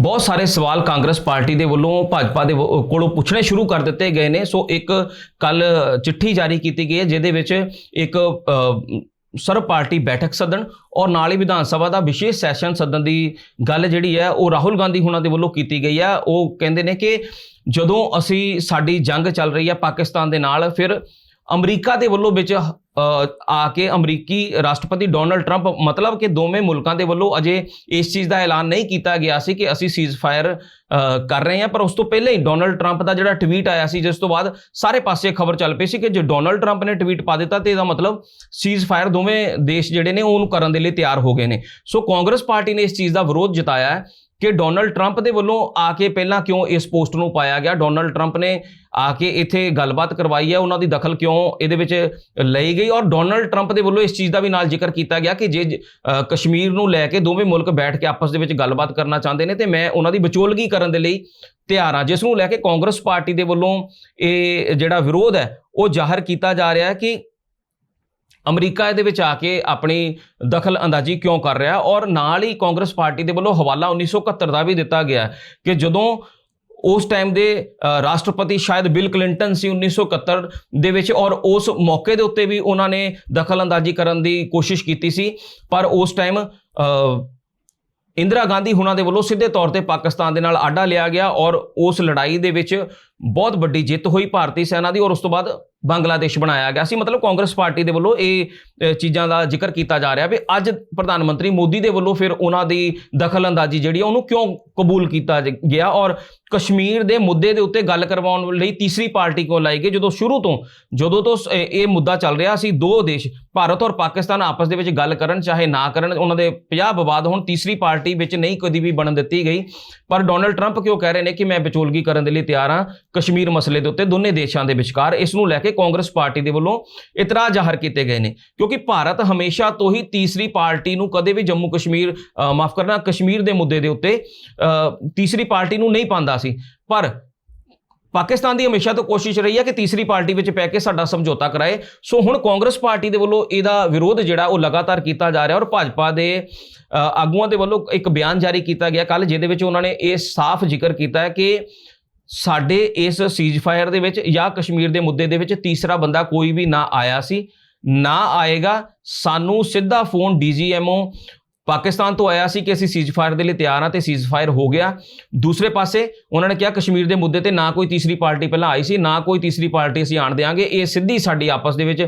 [SPEAKER 1] ਬਹੁਤ ਸਾਰੇ ਸਵਾਲ ਕਾਂਗਰਸ ਪਾਰਟੀ ਦੇ ਵੱਲੋਂ ਭਾਜਪਾ ਦੇ ਵ- ਕੋਲੋਂ ਪੁੱਛਣੇ ਸ਼ੁਰੂ ਕਰ ਦਿੱਤੇ ਗਏ ਨੇ। ਸੋ ਇੱਕ ਕੱਲ ਚਿੱਠੀ ਜਾਰੀ ਕੀਤੀ ਗਈ ਹੈ ਜਿਹਦੇ ਵਿੱਚ ਇੱਕ ਅ, ਸਰਬ ਪਾਰਟੀ ਬੈਠਕ ਸੱਦਣ ਔਰ ਨਾਲ ਹੀ ਵਿਧਾਨ ਸਭਾ ਦਾ ਵਿਸ਼ੇਸ਼ ਸੈਸ਼ਨ ਸੱਦਣ ਦੀ ਗੱਲ ਜਿਹੜੀ ਹੈ ਉਹ ਰਾਹੁਲ ਗਾਂਧੀ ਹੁਣਾਂ ਦੇ ਵੱਲੋਂ ਕੀਤੀ ਗਈ ਹੈ। ਉਹ ਕਹਿੰਦੇ ਨੇ ਕਿ ਜਦੋਂ ਅਸੀਂ ਸਾਡੀ ਜੰਗ ਚੱਲ ਰਹੀ ਹੈ ਪਾਕਿਸਤਾਨ ਦੇ ਨਾਲ ਫਿਰ ਅਮਰੀਕਾ ਦੇ ਵੱਲੋਂ ਵਿੱਚ ਆ ਕੇ ਅਮਰੀਕੀ ਰਾਸ਼ਟਰਪਤੀ ਡੋਨਲਡ ਟਰੰਪ, ਮਤਲਬ ਕਿ ਦੋਵੇਂ ਮੁਲਕਾਂ ਦੇ ਵੱਲੋਂ ਅਜੇ ਇਸ ਚੀਜ਼ ਦਾ ਐਲਾਨ ਨਹੀਂ ਕੀਤਾ ਗਿਆ ਸੀ ਕਿ ਅਸੀਂ ਸੀਜ਼ਫਾਇਰ ਕਰ ਰਹੇ ਹਾਂ। ਪਰ ਉਸ ਤੋਂ ਪਹਿਲਾਂ ਹੀ ਡੋਨਲਡ ਟਰੰਪ ਦਾ ਜਿਹੜਾ ਟਵੀਟ ਆਇਆ ਸੀ, ਜਿਸ ਤੋਂ ਬਾਅਦ ਸਾਰੇ ਪਾਸੇ ਖਬਰ ਚੱਲ ਪਈ ਸੀ ਕਿ ਜੇ ਡੋਨਲਡ ਟਰੰਪ ਨੇ ਟਵੀਟ ਪਾ ਦਿੱਤਾ ਤੇ ਇਹਦਾ ਮਤਲਬ ਸੀਜ਼ਫਾਇਰ ਦੋਵੇਂ ਦੇਸ਼ ਜਿਹੜੇ ਨੇ ਉਹਨੂੰ ਕਰਨ ਦੇ ਲਈ ਤਿਆਰ ਹੋ ਗਏ ਨੇ। ਸੋ ਕਾਂਗਰਸ ਪਾਰਟੀ ਨੇ ਇਸ ਚੀਜ਼ ਦਾ ਵਿਰੋਧ ਜਤਾਇਆ ਹੈ। ਕਿ ਡੋਨਲਡ ਟਰੰਪ ਦੇ ਵੱਲੋਂ ਆ ਕੇ ਪਹਿਲਾਂ ਕਿਉਂ ਇਸ ਪੋਸਟ ਨੂੰ ਪਾਇਆ ਗਿਆ? ਡੋਨਲਡ ਟਰੰਪ ਨੇ ਆ ਕੇ ਇੱਥੇ ਗੱਲਬਾਤ ਕਰਵਾਈ ਹੈ, ਉਹਨਾਂ ਦੀ ਦਖਲ ਕਿਉਂ ਇਹਦੇ ਵਿੱਚ ਲਈ ਗਈ? ਔਰ ਡੋਨਲਡ ਟਰੰਪ ਦੇ ਵੱਲੋਂ ਇਸ ਚੀਜ਼ ਦਾ ਵੀ ਨਾਲ ਜ਼ਿਕਰ ਕੀਤਾ ਗਿਆ ਕਿ ਜੇ ਕਸ਼ਮੀਰ ਨੂੰ ਲੈ ਕੇ ਦੋਵੇਂ ਮੁਲਕ ਬੈਠ ਕੇ ਆਪਸ ਦੇ ਵਿੱਚ ਗੱਲਬਾਤ ਕਰਨਾ ਚਾਹੁੰਦੇ ਨੇ, ਤੇ ਮੈਂ ਉਹਨਾਂ ਦੀ ਵਿਚੋਲਗੀ ਕਰਨ ਦੇ ਲਈ ਤਿਆਰ ਹਾਂ। ਜਿਸ ਨੂੰ ਲੈ ਕੇ ਕਾਂਗਰਸ ਪਾਰਟੀ ਦੇ ਵੱਲੋਂ ਇਹ ਜਿਹੜਾ ਵਿਰੋਧ ਹੈ, ਉਹ ਜ਼ਾਹਰ ਕੀਤਾ ਜਾ ਰਿਹਾ ਹੈ ਕਿ ਅਮਰੀਕਾ ਇਹਦੇ ਵਿੱਚ ਆ ਕੇ ਆਪਣੀ ਦਖਲ ਅੰਦਾਜ਼ੀ ਕਿਉਂ ਕਰ ਰਿਹਾ? ਔਰ ਨਾਲ ਹੀ ਕਾਂਗਰਸ ਪਾਰਟੀ ਦੇ ਵੱਲੋਂ ਹਵਾਲਾ 1971 ਦਾ ਵੀ ਦਿੱਤਾ ਗਿਆ ਕਿ ਜਦੋਂ ਉਸ ਟਾਈਮ ਦੇ ਰਾਸ਼ਟਰਪਤੀ ਸ਼ਾਇਦ ਬਿਲ ਕਲਿੰਟਨ ਸੀ 1971 ਦੇ ਵਿੱਚ ਔਰ ਉਸ ਮੌਕੇ ਦੇ ਉੱਤੇ ਵੀ ਉਹਨਾਂ ਨੇ ਦਖਲ ਅੰਦਾਜ਼ੀ ਕਰਨ ਦੀ ਕੋਸ਼ਿਸ਼ ਕੀਤੀ ਸੀ। ਪਰ ਉਸ ਟਾਈਮ ਇੰਦਰਾ ਗਾਂਧੀ ਹੁਣਾਂ ਦੇ ਵੱਲੋਂ ਸਿੱਧੇ ਤੌਰ ਤੇ ਪਾਕਿਸਤਾਨ ਦੇ ਨਾਲ ਆਡਾ ਲਿਆ ਗਿਆ ਔਰ ਉਸ ਲੜਾਈ ਦੇ ਵਿੱਚ ਬਹੁਤ ਵੱਡੀ ਜਿੱਤ ਹੋਈ ਭਾਰਤੀ ਸੈਨਾ ਦੀ ਔਰ ਉਸ ਤੋਂ ਬਾਅਦ ਬੰਗਲਾਦੇਸ਼ ਬਣਾਇਆ ਗਿਆ ਸੀ। ਮਤਲਬ ਕਾਂਗਰਸ ਪਾਰਟੀ ਦੇ ਵੱਲੋਂ ਇਹ ਚੀਜ਼ਾਂ ਦਾ ਜ਼ਿਕਰ ਕੀਤਾ ਜਾ ਰਿਹਾ ਵੀ ਅੱਜ ਪ੍ਰਧਾਨ ਮੰਤਰੀ ਮੋਦੀ ਦੇ ਵੱਲੋਂ ਫਿਰ ਉਹਨਾਂ ਦੀ ਦਖਲਅੰਦਾਜ਼ੀ ਜਿਹੜੀ ਆ ਉਹਨੂੰ ਕਿਉਂ ਕਬੂਲ ਕੀਤਾ ਗਿਆ ਔਰ ਕਸ਼ਮੀਰ ਦੇ ਮੁੱਦੇ ਦੇ ਉੱਤੇ ਗੱਲ ਕਰਵਾਉਣ ਲਈ ਤੀਸਰੀ ਪਾਰਟੀ ਕੋਲ ਲਾਈ ਗਈ। ਜਦੋਂ ਸ਼ੁਰੂ ਤੋਂ, ਜਦੋਂ ਤੋਂ ਇਹ ਇਹ ਮੁੱਦਾ ਚੱਲ ਰਿਹਾ ਸੀ, ਦੋ ਦੇਸ਼, ਭਾਰਤ ਔਰ ਪਾਕਿਸਤਾਨ ਆਪਸ ਦੇ ਵਿੱਚ ਗੱਲ ਕਰਨ, ਚਾਹੇ ਨਾ ਕਰਨ, ਉਹਨਾਂ ਦੇ 50 ਵਿਵਾਦ ਹੁਣ ਤੀਸਰੀ ਪਾਰਟੀ ਵਿੱਚ ਨਹੀਂ ਕਦੀ ਵੀ ਬਣਨ ਦਿੱਤੀ ਗਈ। ਪਰ ਡੋਨਲਡ ਟਰੰਪ ਕਿਉਂ ਕਹਿ ਰਹੇ ਨੇ ਕਿ ਮੈਂ ਵਿਚੋਲਗੀ ਕਰਨ ਦੇ ਲਈ ਤਿਆਰ ਹਾਂ? ਕਸ਼ਮੀਰ ਮਸਲੇ ਦੇ ਉੱਤੇ ਦੋਨੇ ਦੇਸ਼ਾਂ ਦੇ ਵਿਚਕਾਰ ਇਸ ਨੂੰ ਲੈ ਕੇ ਕਾਂਗਰਸ ਪਾਰਟੀ ਦੇ ਵੱਲੋਂ ਇਤਰਾਜ਼ ਜ਼ਾਹਰ ਕੀਤੇ ਗਏ ਨੇ। ਕਿਉਂਕਿ ਭਾਰਤ ਹਮੇਸ਼ਾ ਤੋਂ ਹੀ ਤੀਸਰੀ ਪਾਰਟੀ ਨੂੰ ਕਦੇ ਵੀ ਜੰਮੂ ਕਸ਼ਮੀਰ ਮਾਫ ਕਰਨਾ, ਕਸ਼ਮੀਰ ਦੇ ਮੁੱਦੇ ਦੇ ਉੱਤੇ ਤੀਸਰੀ ਪਾਰਟੀ ਨੂੰ ਨਹੀਂ ਪਾਉਂਦਾ ਸੀ। ਪਰ ਪਾਕਿਸਤਾਨ ਦੀ ਹਮੇਸ਼ਾ ਤੋਂ ਕੋਸ਼ਿਸ਼ ਰਹੀ ਹੈ ਕਿ ਤੀਸਰੀ ਪਾਰਟੀ ਵਿੱਚ ਪੈ ਕੇ ਸਾਡਾ ਸਮਝੌਤਾ ਕਰਾਏ। ਸੋ ਹੁਣ ਕਾਂਗਰਸ ਪਾਰਟੀ ਦੇ ਵੱਲੋਂ ਇਹਦਾ ਵਿਰੋਧ ਜਿਹੜਾ ਉਹ ਲਗਾਤਾਰ ਕੀਤਾ ਜਾ ਰਿਹਾ ਔਰ ਭਾਜਪਾ ਦੇ ਆਗੂਆਂ ਦੇ ਵੱਲੋਂ ਇੱਕ ਬਿਆਨ ਜਾਰੀ ਕੀਤਾ ਗਿਆ ਕੱਲ ਜਿਹਦੇ ਵਿੱਚ ਉਹਨਾਂ ਨੇ ਇਹ ਸਾਫ਼ ਜ਼ਿਕਰ ਕੀਤਾ ਹੈ ਕਿ ਸਾਡੇ ਇਸ ਸੀਜ਼ਫਾਇਰ ਦੇ ਵਿੱਚ ਜਾਂ ਕਸ਼ਮੀਰ ਦੇ ਮੁੱਦੇ ਦੇ ਵਿੱਚ ਤੀਸਰਾ ਬੰਦਾ ਕੋਈ ਵੀ ਨਾ ਆਇਆ ਸੀ, ਨਾ ਆਏਗਾ। ਸਾਨੂੰ ਸਿੱਧਾ ਫੋਨ ਡੀਜੀਐਮਓ ਪਾਕਿਸਤਾਨ ਤੋਂ ਆਇਆ ਸੀ ਕਿ ਅਸੀਂ ਸੀਜ਼ਫਾਇਰ ਦੇ ਲਈ ਤਿਆਰ ਹਾਂ ਤੇ ਸੀਜ਼ਫਾਇਰ ਹੋ ਗਿਆ। ਦੂਸਰੇ ਪਾਸੇ ਉਹਨਾਂ ਨੇ ਕਿਹਾ ਕਸ਼ਮੀਰ ਦੇ ਮੁੱਦੇ ਤੇ ਨਾ ਕੋਈ ਤੀਸਰੀ ਪਾਰਟੀ ਪਹਿਲਾਂ ਆਈ ਸੀ, ਨਾ ਕੋਈ ਤੀਸਰੀ ਪਾਰਟੀ ਅਸੀਂ ਆਣ ਦੇਾਂਗੇ ਇਹ ਸਿੱਧੀ ਸਾਡੀ ਆਪਸ ਦੇ ਵਿੱਚ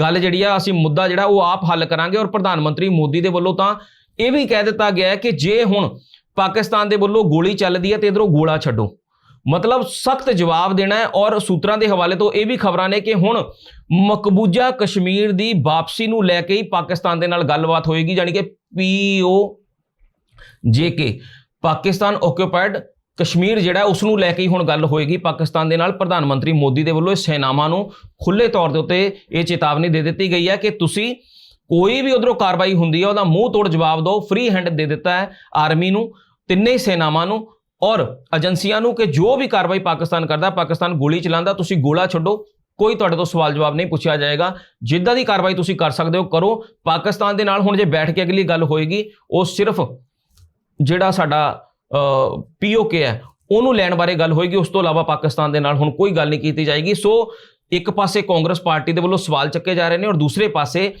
[SPEAKER 1] ਗੱਲ ਜਿਹੜੀ ਆ, ਅਸੀਂ ਮੁੱਦਾ ਜਿਹੜਾ ਉਹ ਆਪ ਹੱਲ ਕਰਾਂਗੇ ਔਰ ਪ੍ਰਧਾਨ ਮੰਤਰੀ ਮੋਦੀ ਦੇ ਵੱਲੋਂ ਤਾਂ ਇਹ ਵੀ ਕਹਿ ਦਿੱਤਾ ਗਿਆ ਹੈ ਕਿ ਜੇ ਹੁਣ ਪਾਕਿਸਤਾਨ ਦੇ ਵੱਲੋਂ ਗੋਲੀ ਚੱਲਦੀ ਹੈ ਤੇ ਇਧਰੋਂ ਗੋਲਾ ਛੱਡੋ। ਮਤਲਬ ਸਖਤ ਜਵਾਬ ਦੇਣਾ ਹੈ ਔਰ ਸੂਤਰਾਂ ਦੇ ਹਵਾਲੇ ਤੋਂ ਇਹ ਵੀ ਖਬਰਾਂ ਨੇ ਕਿ ਹੁਣ ਮਕਬੂਜਾ ਕਸ਼ਮੀਰ ਦੀ ਵਾਪਸੀ ਨੂੰ ਲੈ ਕੇ ਹੀ ਪਾਕਿਸਤਾਨ ਦੇ ਨਾਲ ਗੱਲਬਾਤ ਹੋਏਗੀ ਯਾਨੀ ਕਿ ਪੀਓ ਜੇਕੇ ਪਾਕਿਸਤਾਨ ਓਕਿਊਪਾਈਡ ਕਸ਼ਮੀਰ ਜਿਹੜਾ ਉਸ ਨੂੰ ਲੈ ਕੇ ਹੀ ਹੁਣ ਗੱਲ ਹੋਏਗੀ ਪਾਕਿਸਤਾਨ ਦੇ ਨਾਲ। ਪ੍ਰਧਾਨ ਮੰਤਰੀ ਮੋਦੀ ਦੇ ਵੱਲੋਂ ਇਸ ਸੈਨਾਵਾਂ ਨੂੰ ਖੁੱਲੇ ਤੌਰ ਦੇ ਉੱਤੇ ਇਹ ਚੇਤਾਵਨੀ ਦੇ ਦਿੱਤੀ ਗਈ ਹੈ ਕਿ ਤੁਸੀਂ ਕੋਈ ਵੀ ਉਧਰੋਂ ਕਾਰਵਾਈ ਹੁੰਦੀ ਹੈ, ਉਹਦਾ ਮੂੰਹ ਤੋੜ ਜਵਾਬ ਦਿਓ ਫ੍ਰੀ ਹੈਂਡ ਦੇ ਦਿੱਤਾ ਹੈ ਆਰਮੀ ਨੂੰ, ਤਿੰਨੇ ਸੈਨਾਵਾਂ ਨੂੰ। ਔਰ ਏਜੰਸੀਆਂ ਨੂੰ ਕਿ ਜੋ ਵੀ ਕਾਰਵਾਈ ਪਾਕਿਸਤਾਨ ਕਰਦਾ, ਪਾਕਿਸਤਾਨ ਗੋਲੀ ਚਲਾਉਂਦਾ, ਤੁਸੀਂ ਗੋਲਾ ਛੱਡੋ, ਕੋਈ ਤੁਹਾਡੇ ਤੋਂ ਸਵਾਲ ਜਵਾਬ ਨਹੀਂ ਪੁੱਛਿਆ ਜਾਏਗਾ। ਜਿੱਦਾਂ ਦੀ ਕਾਰਵਾਈ ਤੁਸੀਂ ਕਰ ਸਕਦੇ ਹੋ, ਕਰੋ। ਪਾਕਿਸਤਾਨ ਦੇ ਨਾਲ ਹੁਣ ਜੇ ਬੈਠ ਕੇ ਅਗਲੀ ਗੱਲ ਹੋਏਗੀ, ਉਹ ਸਿਰਫ ਜਿਹੜਾ ਸਾਡਾ ਪੀਓਕੇ ਹੈ, ਉਹਨੂੰ ਲੈਣ ਬਾਰੇ ਗੱਲ ਹੋਏਗੀ। ਉਸ ਤੋਂ ਇਲਾਵਾ ਪਾਕਿਸਤਾਨ ਦੇ ਨਾਲ ਹੁਣ ਕੋਈ ਗੱਲ ਨਹੀਂ ਕੀਤੀ ਜਾਏਗੀ। ਸੋ ਇੱਕ ਪਾਸੇ ਕਾਂਗਰਸ ਪਾਰਟੀ ਦੇ ਵੱਲੋਂ ਸਵਾਲ ਚੱਕੇ ਜਾ ਰਹੇ ਨੇ ਔਰ ਦੂਸਰੇ ਪਾਸੇ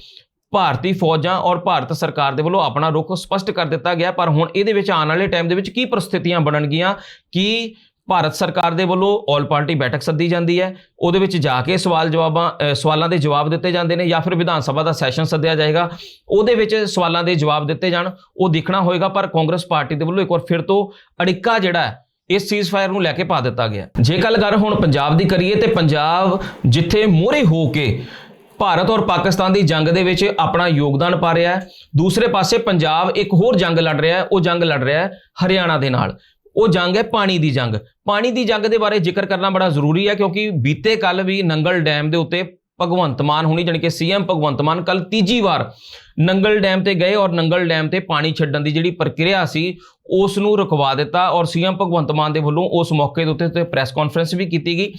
[SPEAKER 1] ਭਾਰਤੀ ਫੌਜਾਂ ਔਰ ਭਾਰਤ ਸਰਕਾਰ ਦੇ ਵੱਲੋਂ ਆਪਣਾ ਰੁਖ ਸਪਸ਼ਟ ਕਰ ਦਿੱਤਾ ਗਿਆ, ਪਰ ਹੁਣ ਇਹਦੇ ਵਿੱਚ ਆਉਣ ਵਾਲੇ ਟਾਈਮ ਦੇ ਵਿੱਚ ਕੀ ਪਰਿਸਥਿਤੀਆਂ ਬਣਨਗੀਆਂ? ਕਿ ਭਾਰਤ ਸਰਕਾਰ ਦੇ ਵੱਲੋਂ ਆਲ ਪਾਰਟੀ ਬੈਠਕ ਸੱਦੀ ਜਾਂਦੀ ਹੈ? ਉਹਦੇ ਵਿੱਚ ਜਾ ਕੇ ਸਵਾਲ ਜਵਾਬਾਂ ਸਵਾਲਾਂ ਦੇ ਜਵਾਬ ਦਿੱਤੇ ਜਾਂਦੇ ਨੇ ਜਾਂ ਫਿਰ ਵਿਧਾਨ ਸਭਾ ਦਾ ਸੈਸ਼ਨ ਸੱਦਿਆ ਜਾਏਗਾ। ਉਹਦੇ ਵਿੱਚ ਸਵਾਲਾਂ ਦੇ ਜਵਾਬ ਦਿੱਤੇ ਜਾਣ, ਉਹ ਦੇਖਣਾ ਹੋਏਗਾ, ਪਰ ਕਾਂਗਰਸ ਪਾਰਟੀ ਦੇ ਵੱਲੋਂ ਇੱਕ ਵਾਰ ਫਿਰ ਤੋਂ ਅੜਿੱਕਾ ਜਿਹੜਾ ਹੈ, ਇਸ ਸੀਜ਼ਫਾਇਰ ਨੂੰ ਲੈ ਕੇ ਪਾ ਦਿੱਤਾ ਗਿਆ। ਜੇ ਗੱਲ ਕਰ ਹੁਣ ਪੰਜਾਬ ਦੀ ਕਰੀਏ ਤੇ ਪੰਜਾਬ ਜਿੱਥੇ ਮੋਹਰੇ ਹੋ ਕੇ ਭਾਰਤ ਔਰ ਪਾਕਿਸਤਾਨ ਦੀ ਜੰਗ ਦੇ ਵਿੱਚ ਆਪਣਾ ਯੋਗਦਾਨ ਪਾ ਰਿਹਾ ਹੈ। ਦੂਸਰੇ ਪਾਸੇ ਪੰਜਾਬ ਇੱਕ ਹੋਰ ਜੰਗ ਲੜ ਰਿਹਾ ਹੈ, ਉਹ ਜੰਗ ਲੜ ਰਿਹਾ ਹੈ ਹਰਿਆਣਾ ਦੇ ਨਾਲ। ਉਹ ਜੰਗ ਹੈ ਪਾਣੀ ਦੀ ਜੰਗ। ਪਾਣੀ ਦੀ ਜੰਗ ਦੇ ਬਾਰੇ ਜ਼ਿਕਰ ਕਰਨਾ ਬੜਾ ਜ਼ਰੂਰੀ ਹੈ ਕਿਉਂਕਿ ਬੀਤੇ ਕੱਲ ਵੀ ਨੰਗਲ ਡੈਮ ਦੇ ਉੱਤੇ ਭਗਵੰਤ ਮਾਨ ਹੁਣੀ ਜਾਣੀ ਕਿ ਸੀਐਮ ਭਗਵੰਤ ਮਾਨ ਕੱਲ ਤੀਜੀ ਵਾਰ ਨੰਗਲ ਡੈਮ ਤੇ ਗਏ ਔਰ ਨੰਗਲ ਡੈਮ ਤੇ ਪਾਣੀ ਛੱਡਣ ਦੀ ਜਿਹੜੀ ਪ੍ਰਕਿਰਿਆ ਸੀ, ਉਸ ਨੂੰ ਰੁਕਵਾ ਦਿੱਤਾ ਔਰ ਸੀਐਮ ਭਗਵੰਤ ਮਾਨ ਦੇ ਵੱਲੋਂ ਉਸ ਮੌਕੇ ਦੇ ਉੱਤੇ ਤੇ ਪ੍ਰੈਸ ਕਾਨਫਰੰਸ ਵੀ ਕੀਤੀ ਗਈ।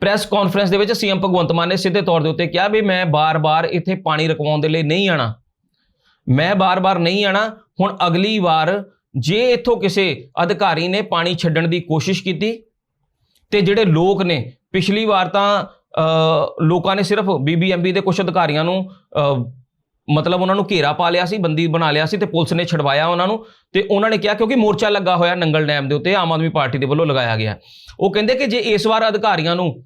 [SPEAKER 1] ਪ੍ਰੈਸ ਕਾਨਫਰੰਸ ਦੇ ਵਿੱਚ ਸੀਐਮ ਭਗਵੰਤ ਮਾਨ ਨੇ ਸਿੱਧੇ ਤੌਰ ਦੇ ਉੱਤੇ ਕਿਹਾ ਵੀ ਮੈਂ ਬਾਰ-ਬਾਰ ਇੱਥੇ ਪਾਣੀ ਰੁਕਵਾਉਣ ਦੇ ਲਈ ਨਹੀਂ ਆਣਾ। ਮੈਂ ਬਾਰ-ਬਾਰ ਨਹੀਂ ਆਣਾ। ਹੁਣ ਅਗਲੀ ਵਾਰ ਜੇ ਇੱਥੋਂ ਕਿਸੇ ਅਧਿਕਾਰੀ ਨੇ ਪਾਣੀ ਛੱਡਣ ਦੀ ਕੋਸ਼ਿਸ਼ ਕੀਤੀ ਤੇ ਜਿਹੜੇ ਲੋਕ ਨੇ, ਪਿਛਲੀ ਵਾਰ ਤਾਂ ਲੋਕਾਂ ਨੇ ਸਿਰਫ ਬੀਬੀਐਮਬੀ ਦੇ ਕੁਝ ਅਧਿਕਾਰੀਆਂ ਨੂੰ ਅ, ਮਤਲਬ ਉਹਨਾਂ ਨੂੰ ਘੇਰਾ ਪਾ ਲਿਆ ਸੀ ਬੰਦੀ ਬਣਾ ਲਿਆ ਸੀ ਤੇ ਪੁਲਿਸ ਨੇ ਛਡਵਾਇਆ ਉਹਨਾਂ ਨੂੰ ਤੇ ਉਹਨਾਂ ਨੇ ਕਿਹਾ ਕਿਉਂਕਿ ਮੋਰਚਾ ਲੱਗਾ ਹੋਇਆ ਨੰਗਲ ਡੈਮ ਦੇ ਉੱਤੇ ਆਮ ਆਦਮੀ ਪਾਰਟੀ ਦੇ ਵੱਲੋਂ ਲਗਾਇਆ ਗਿਆ। ਉਹ ਕਹਿੰਦੇ ਕਿ ਜੇ ਇਸ ਵਾਰ ਅਧਿਕਾਰੀਆਂ ਨੂੰ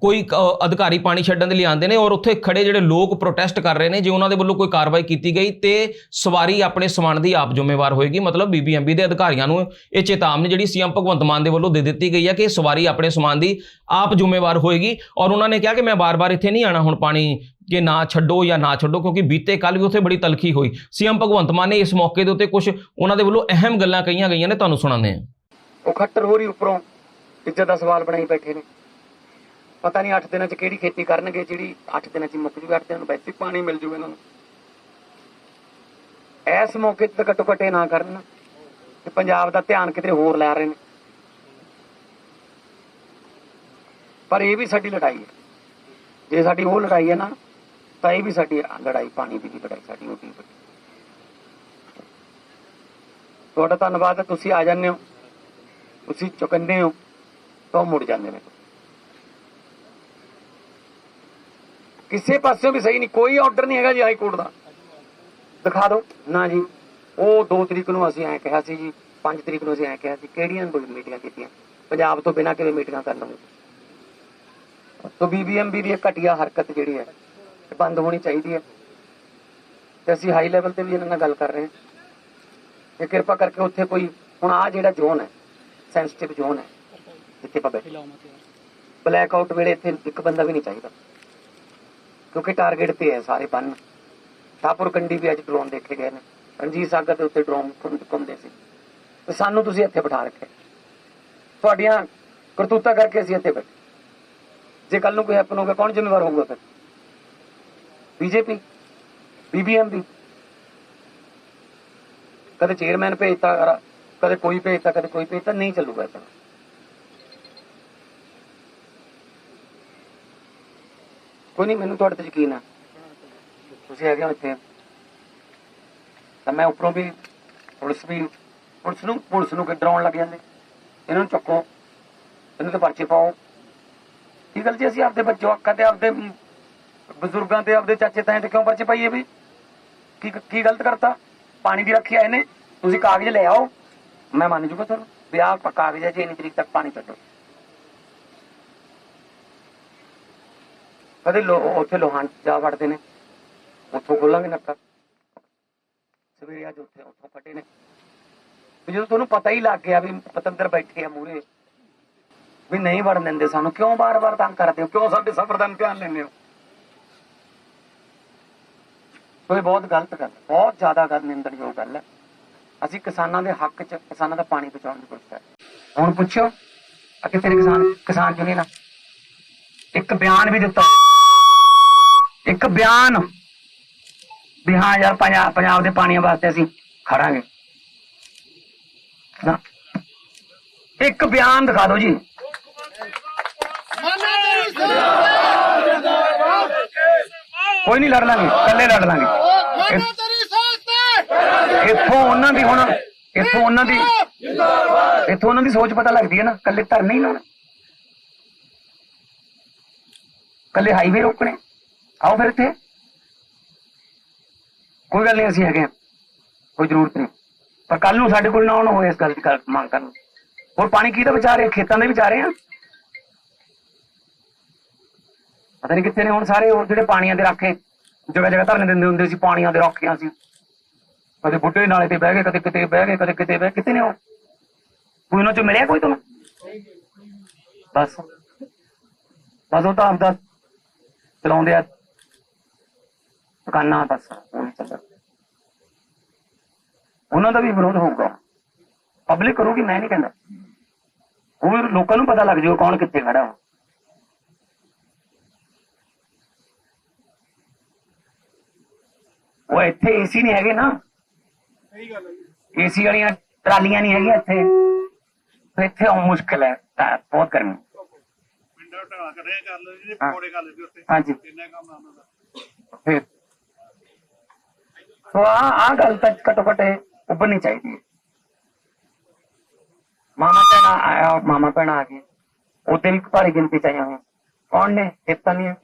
[SPEAKER 1] ਕੋਈ ਅਧਿਕਾਰੀ ਪਾਣੀ ਛੱਡਣ ਦੇ ਲਈ ਆਉਂਦੇ ਨੇ ਔਰ ਉੱਥੇ ਖੜੇ ਜਿਹੜੇ ਲੋਕ ਪ੍ਰੋਟੈਸਟ ਕਰ ਰਹੇ ਨੇ, ਜੇ ਉਹਨਾਂ ਦੇ ਵੱਲੋਂ ਕੋਈ ਕਾਰਵਾਈ ਕੀਤੀ ਗਈ ਤੇ ਸਵਾਰੀ ਆਪਣੇ ਸਮਾਨ ਦੀ ਆਪ ਜ਼ਿੰਮੇਵਾਰ ਹੋਏਗੀ। ਮਤਲਬ ਬੀਬੀਐਮਬੀ ਦੇ ਅਧਿਕਾਰੀਆਂ ਨੂੰ ਇਹ ਚੇਤਾਵਨੀ ਜਿਹੜੀ ਸੀਐਮ ਭਗਵੰਤ ਮਾਨ ਦੇ ਵੱਲੋਂ ਦੇ ਦਿੱਤੀ ਗਈ ਹੈ ਕਿ ਸਵਾਰੀ ਆਪਣੇ ਸਮਾਨ ਦੀ ਆਪ ਜ਼ਿੰਮੇਵਾਰ ਹੋਏਗੀ ਔਰ ਉਹਨਾਂ ਨੇ ਕਿਹਾ ਕਿ ਮੈਂ ਬਾਰ-ਬਾਰ ਇੱਥੇ ਨਹੀਂ ਆਣਾ ਹੁਣ ਪਾਣੀ ਕਿ ਨਾ ਛੱਡੋ ਜਾਂ ਨਾ ਛੱਡੋ, ਕਿਉਂਕਿ ਬੀਤੇ ਕੱਲ ਵੀ ਉੱਥੇ ਬੜੀ ਤਲਖੀ ਹੋਈ। ਸੀਐਮ ਭਗਵੰਤ ਮਾਨ ਨੇ ਇਸ ਮੌਕੇ ਦੇ ਉੱਤੇ ਕੁਝ ਉਹਨਾਂ ਦੇ ਵੱਲੋਂ ਅਹਿਮ ਗੱਲਾਂ ਕਹੀਆਂ ਗਈਆਂ ਨੇ, ਤੁਹਾਨੂੰ ਸੁਣਾਉਂਦੇ ਹਾਂ।
[SPEAKER 2] ਉਹ ਖੱਟਰ ਹੋਰੀ ਉੱਪਰੋਂ, ਇੱਜ਼ਤ ਦਾ ਸਵਾਲ ਬਣਾਈ ਬੈਠੇ ਨੇ। ਪਤਾ ਨਹੀਂ 8 ਦਿਨਾਂ ਚ ਕਿਹੜੀ ਖੇਤੀ ਕਰਨਗੇ, ਜਿਹੜੀ 8 ਦਿਨਾਂ ਚ ਮੁੱਕ ਜੂਗੀ 8 ਦਿਨਾਂ ਨੂੰ ਵੈਸੇ ਪਾਣੀ ਮਿਲ ਜੂਗਾ ਇਹਨਾਂ ਨੂੰ। ਇਸ ਮੌਕੇ ਤੇ ਤਾਂ ਘੱਟੋ ਘੱਟ ਇਹ ਨਾ ਕਰਨ ਕਿ ਪੰਜਾਬ ਦਾ ਧਿਆਨ ਕਿਤੇ ਹੋਰ ਲੈ ਰਹੇ ਨੇ। ਪਰ ਇਹ ਵੀ ਸਾਡੀ ਲੜਾਈ ਹੈ। ਜੇ ਸਾਡੀ ਉਹ ਲੜਾਈ ਹੈ ਨਾ, ਤਾਂ ਇਹ ਵੀ ਸਾਡੀ ਲੜਾਈ, ਪਾਣੀ ਦੀ ਵੀ ਲੜਾਈ, ਸਾਡੀ ਉਹ ਵੀ ਤੁਹਾਡਾ ਧੰਨਵਾਦ ਤੁਸੀਂ ਆ ਜਾਂਦੇ ਹੋ, ਤੁਸੀਂ ਚੁਕੰਦੇ ਹੋ, ਤਾਂ ਉਹ ਮੁੜ ਜਾਂਦੇ ਨੇ। ਕਿਸੇ ਪਾਸਿਓਂ ਵੀ ਸਹੀ ਨਹੀਂ ਕੋਈ ਆਰਡਰ ਨਹੀਂ ਹੈਗਾ ਜੀ ਹਾਈ ਕੋਰਟ ਦਾ। ਦਿਖਾ ਦਿਓ। ਨਾ ਜੀ। ਉਹ 2 ਤਰੀਕ ਨੂੰ ਅਸੀਂ ਐਂ ਕਿਹਾ ਸੀ ਜੀ 5 ਤਰੀਕ ਨੂੰ ਅਸੀਂ ਐਂ ਕਿਹਾ ਸੀ ਕਿਹੜੀਆਂ ਮੀਟਿੰਗਾਂ ਕੀਤੀਆਂ? ਪੰਜਾਬ ਤੋਂ ਬਿਨਾਂ ਕਿਵੇਂ ਮੀਟਿੰਗਾਂ ਕਰ ਲਵਾਂਗੇ? ਤੋ ਬੀਬੀਐਮਬੀ ਦੀ ਇਹ ਘਟੀਆ ਹਰਕਤ ਜਿਹੜੀ ਹੈ ਇਹ ਬੰਦ ਹੋਣੀ ਚਾਹੀਦੀ ਹੈ। ਤੇ ਅਸੀਂ ਹਾਈ ਲੈਵਲ ਤੇ ਵੀ ਇਹਨਾਂ ਨਾਲ ਗੱਲ ਕਰ ਰਹੇ ਹਾਂ। ਕਿ ਕਿਰਪਾ ਕਰਕੇ ਉੱਥੇ ਕੋਈ ਹੁਣ ਆ ਜਿਹੜਾ ਜ਼ੋਨ ਹੈ ਸੈਂਸਿਟਿਵ ਜ਼ੋਨ ਹੈ ਜਿੱਥੇ ਆਪਾਂ ਬੈਠੇ। ਬਲੈਕ ਆਊਟ ਵੇਲੇ ਇੱਥੇ ਇੱਕ ਬੰਦਾ ਵੀ ਨਹੀਂ ਚਾਹੀਦਾ। ਕਿਉਂਕਿ ਟਾਰਗੇਟ ਤੇ ਹੈ ਸਾਰੇ ਬੰਨ। ਠਾਪੁਰ ਕੰਡੀ ਵੀ ਅੱਜ ਡਰੋਨ ਦੇਖੇ ਗਏ ਨੇ। ਰਣਜੀਤ ਸਾਗਰ ਦੇ ਉੱਤੇ ਡਰੋਨ ਘੁੰਮਦੇ ਸੀ। ਤੇ ਸਾਨੂੰ ਤੁਸੀਂ ਇੱਥੇ ਬਿਠਾ ਰੱਖਿਆ। ਤੁਹਾਡੀਆਂ ਕਰਤੂਤਾਂ ਕਰਕੇ ਅਸੀਂ ਇੱਥੇ ਬੈਠੇ। ਜੇ ਕੱਲ ਨੂੰ ਕੋਈ ਹੈਪਨ ਹੋ ਗਿਆ ਕੌਣ ਜ਼ਿੰਮੇਵਾਰ ਹੋਊਗਾ ਫਿਰ? ਬੀਜੇਪੀ ਬੀਬੀਐਮਬੀ ਕਦੇ ਚੇਅਰਮੈਨ ਭੇਜਤਾ, ਕਦੇ ਕੋਈ ਭੇਜਤਾ, ਕਦੇ ਕੋਈ ਭੇਜਤਾ, ਨਹੀਂ ਚੱਲੂਗਾ ਇਦਾਂ ਕੋਈ ਨਹੀਂ ਮੈਨੂੰ ਤੁਹਾਡੇ ਤੇ ਯਕੀਨ ਆ। ਤੁਸੀਂ ਹੈਗੇ ਹੋ ਇੱਥੇ। ਤਾਂ ਮੈਂ ਉੱਪਰੋਂ ਵੀ ਪੁਲਿਸ ਵੀ, ਪੁਲਿਸ ਨੂੰ ਪੁਲਿਸ ਨੂੰ ਡਰਾਉਣ ਲੱਗ ਜਾਂਦੇ? ਇਹਨਾਂ ਨੂੰ ਚੱਕੋ। ਇਹਨਾਂ ਤੇ ਪਰਚੇ ਪਾਓ। ਕੀ ਗੱਲ ਜੀ, ਅਸੀਂ ਆਪਦੇ ਬੱਚੋ, ਅੱਖਾਂ ਤੇ ਆਪਦੇ ਬਜ਼ੁਰਗਾਂ ਤੇ, ਆਪਦੇ ਚਾਚੇ ਤਾਏ ਤੇ ਕਿਉਂ ਪਰਚੇ ਪਾਈਏ ਵੀ? ਕੀ ਕੀ ਗਲਤ ਕਰਤਾ? ਪਾਣੀ ਦੀ ਰੱਖਿਆ ਇਹਨੇ। ਤੁਸੀਂ ਕਾਗਜ਼ ਲੈ ਆਓ। ਮੈਂ ਮੰਨ ਜੂਗਾ ਤੁਹਾਨੂੰ ਵੀ ਆਹ ਪ- ਕਾਗਜ਼ ਹੈ, ਜੀ ਇੰਨੀ ਤਰੀਕ ਤੱਕ ਪਾਣੀ ਛੱਡੋ ਕਦੇ ਲੋ ਉੱਥੇ ਲੋਹਾਨ 'ਚ ਜਾ ਵੜਦੇ ਨੇ। ਉੱਥੋਂ ਖੋਲਾਂਗੇ ਨੱਕਾ। ਸਵੇਰੇ ਅੱਜ ਉੱਥੇ ਉੱਥੋਂ ਕੱਢੇ ਨੇ। ਵੀ ਜਦੋਂ ਤੁਹਾਨੂੰ ਪਤਾ ਹੀ ਲੱਗ ਗਿਆ ਵੀ ਪਤੰਦਰ ਬੈਠੇ ਆ ਮੂਰੇ ਵੀ ਨਹੀਂ ਵੜਨ ਦਿੰਦੇ ਸਾਨੂੰ, ਕਿਉਂ ਬਾਰ-ਬਾਰ ਤੰਗ ਕਰਦੇ ਹੋ? ਕਿਉਂ ਸਾਡੇ ਸਫਰ ਦਾ ਇਮਤਿਹਾਨ ਲੈਂਦੇ ਹੋ? ਸੋ ਬਹੁਤ ਗਲਤ ਗੱਲ ਬਹੁਤ ਜ਼ਿਆਦਾ ਗੱਲ, ਨਿੰਦਣਯੋਗ ਗੱਲ ਹੈ। ਅਸੀਂ ਕਿਸਾਨਾਂ ਦੇ ਹੱਕ 'ਚ, ਕਿਸਾਨਾਂ ਦਾ ਪਾਣੀ ਬਚਾਉਣ ਦੀ ਕੋਸ਼ਿਸ਼ ਕਰ ਹੁਣ ਪੁੱਛੋ ਆ ਕਿਤੇ ਕਿਸਾਨ ਕਿਸਾਨ ਯੂਨੀਅਨ ਇੱਕ ਬਿਆਨ ਵੀ ਦਿੱਤਾ ਇੱਕ ਬਿਆਨ। ਵੀ ਹਾਂ ਯਾਰ ਪੰਜਾਬ ਪੰਜਾਬ ਦੇ ਪਾਣੀਆਂ ਵਾਸਤੇ ਅਸੀਂ ਖੜਾਂਗੇ। ਨਾ। ਇੱਕ ਬਿਆਨ ਦਿਖਾ ਦਿਓ ਜੀ। ਕੋਈ ਨਹੀਂ ਲੜ ਲਾਂਗੇ ਇਕੱਲੇ ਲੜ ਲਾਂਗੇ। ਇੱਥੋਂ ਉਹਨਾਂ ਦੀ ਹੁਣ ਇੱਥੋਂ ਉਹਨਾਂ ਦੀ ਇੱਥੋਂ ਉਹਨਾਂ ਦੀ ਸੋਚ ਪਤਾ ਲੱਗਦੀ ਹੈ ਨਾ ਇਕੱਲੇ ਧਰ ਨਹੀਂ ਲਾਉਣਾ। ਇਕੱਲੇ ਹਾਈਵੇ ਰੋਕਣੇ। ਆਓ ਫਿਰ ਇੱਥੇ। ਕੋਈ ਗੱਲ ਨਹੀਂ, ਅਸੀਂ ਹੈਗੇ ਹਾਂ। ਕੋਈ ਜ਼ਰੂਰਤ ਨਹੀਂ। ਪਰ ਕੱਲ ਨੂੰ ਸਾਡੇ ਕੋਲ ਨਾ ਆਉਣਾ ਹੋਏ ਇਸ ਗੱਲ ਦੀ ਮੰਗ ਕਰਨ। ਹੋਰ ਪਾਣੀ ਕੀ ਦਾ ਵਿਚਾਰੇ ਖੇਤਾਂ ਦੇ ਵਿਚਾਰੇ ਰਹੇ ਆ ਪਤਾ ਨਹੀਂ ਕਿੱਥੇ ਨੇ ਹੁਣ ਸਾਰੇ, ਹੋਰ ਜਿਹੜੇ ਪਾਣੀਆਂ ਦੇ ਰਾਖੇ ਜਗ੍ਹਾ ਜਗ੍ਹਾ ਧਰਨੇ ਦਿੰਦੇ ਹੁੰਦੇ ਸੀ, ਪਾਣੀਆਂ ਦੇ ਰਾਖੀਆਂ ਸੀ। ਕਦੇ ਬੁੱਢੇ ਨਾਲੇ ਤੇ ਬਹਿ ਗਏ, ਕਦੇ ਕਿਤੇ ਬਹਿ ਗਏ, ਕਦੇ ਕਿਤੇ ਬਹਿ ਕਿਤੇ ਨੇ ਉਹ? ਕੋਈ ਉਹਨਾਂ ਚੋਂ ਮਿਲਿਆ ਕੋਈ ਤੁਹਾਨੂੰ? ਬਸ। ਬਸ ਉਹ ਤਾਂ ਆਪਦਾ ਚਲਾਉਂਦੇ ਆ। ਦੁਕਾਨਾਂ ਬਸ ਉਹੀ ਚੱਲਦਾ ਉਹਨਾਂ ਦਾ ਵੀ ਵਿਰੋਧ ਹੋਊਗਾ। ਪਬਲਿਕ ਕਰੂਗੀ ਮੈਂ ਨਹੀਂ ਕਹਿੰਦਾ। ਉਹ ਲੋਕਾਂ ਨੂੰ ਪਤਾ ਲੱਗ ਜਾਊਗਾ ਕੌਣ ਕਿੱਥੇ ਖੜਾ ਹੋ ਉਹ ਇੱਥੇ ਏਸੀ ਨਹੀਂ ਹੈਗੇ ਨਾ। ਏਸੀ ਵਾਲੀਆਂ ਟਰਾਲੀਆਂ ਨਹੀਂ ਹੈਗੀਆਂ ਇੱਥੇ। ਤੇ ਇੱਥੇ ਆਉਣ ਮੁਸ਼ਕਲ ਹੈ ਤਾਂ ਬਹੁਤ ਗਰਮੀ।
[SPEAKER 3] ਪਿੰਡਾਂ ਢਾ ਰਹੇ ਕਰ ਲਓ ਜੀ
[SPEAKER 2] ਹਾਂ।
[SPEAKER 3] ਪਕੌੜੇ ਖਾ ਲਓ ਉੱਤੇ
[SPEAKER 2] ਹਾਂਜੀ।
[SPEAKER 3] ਕਿੰਨਾ ਕੰਮ ਆ ਉਹਨਾਂ ਦਾ।
[SPEAKER 2] ਫਿਰ ਸੋ ਆ ਆ ਗੱਲ ਤਾਂ ਘੱਟੋ ਘੱਟ ਉੱਭਰਨੀ ਚਾਹੀਦੀ ਹੈ ਮਾਮਾ ਭੈਣਾ ਆਇਆ ਮਾਮਾ ਭੈਣਾ ਆ ਗਏ ਉਹਦੇ ਵੀ ਭਾਰੀ ਗਿਣਤੀ ਚ ਆਈਆਂ ਹੋਈਆਂ ਕੌਣ ਨੇ ਇਹ ਤਾਂ ਨਹੀਂ ਹੈ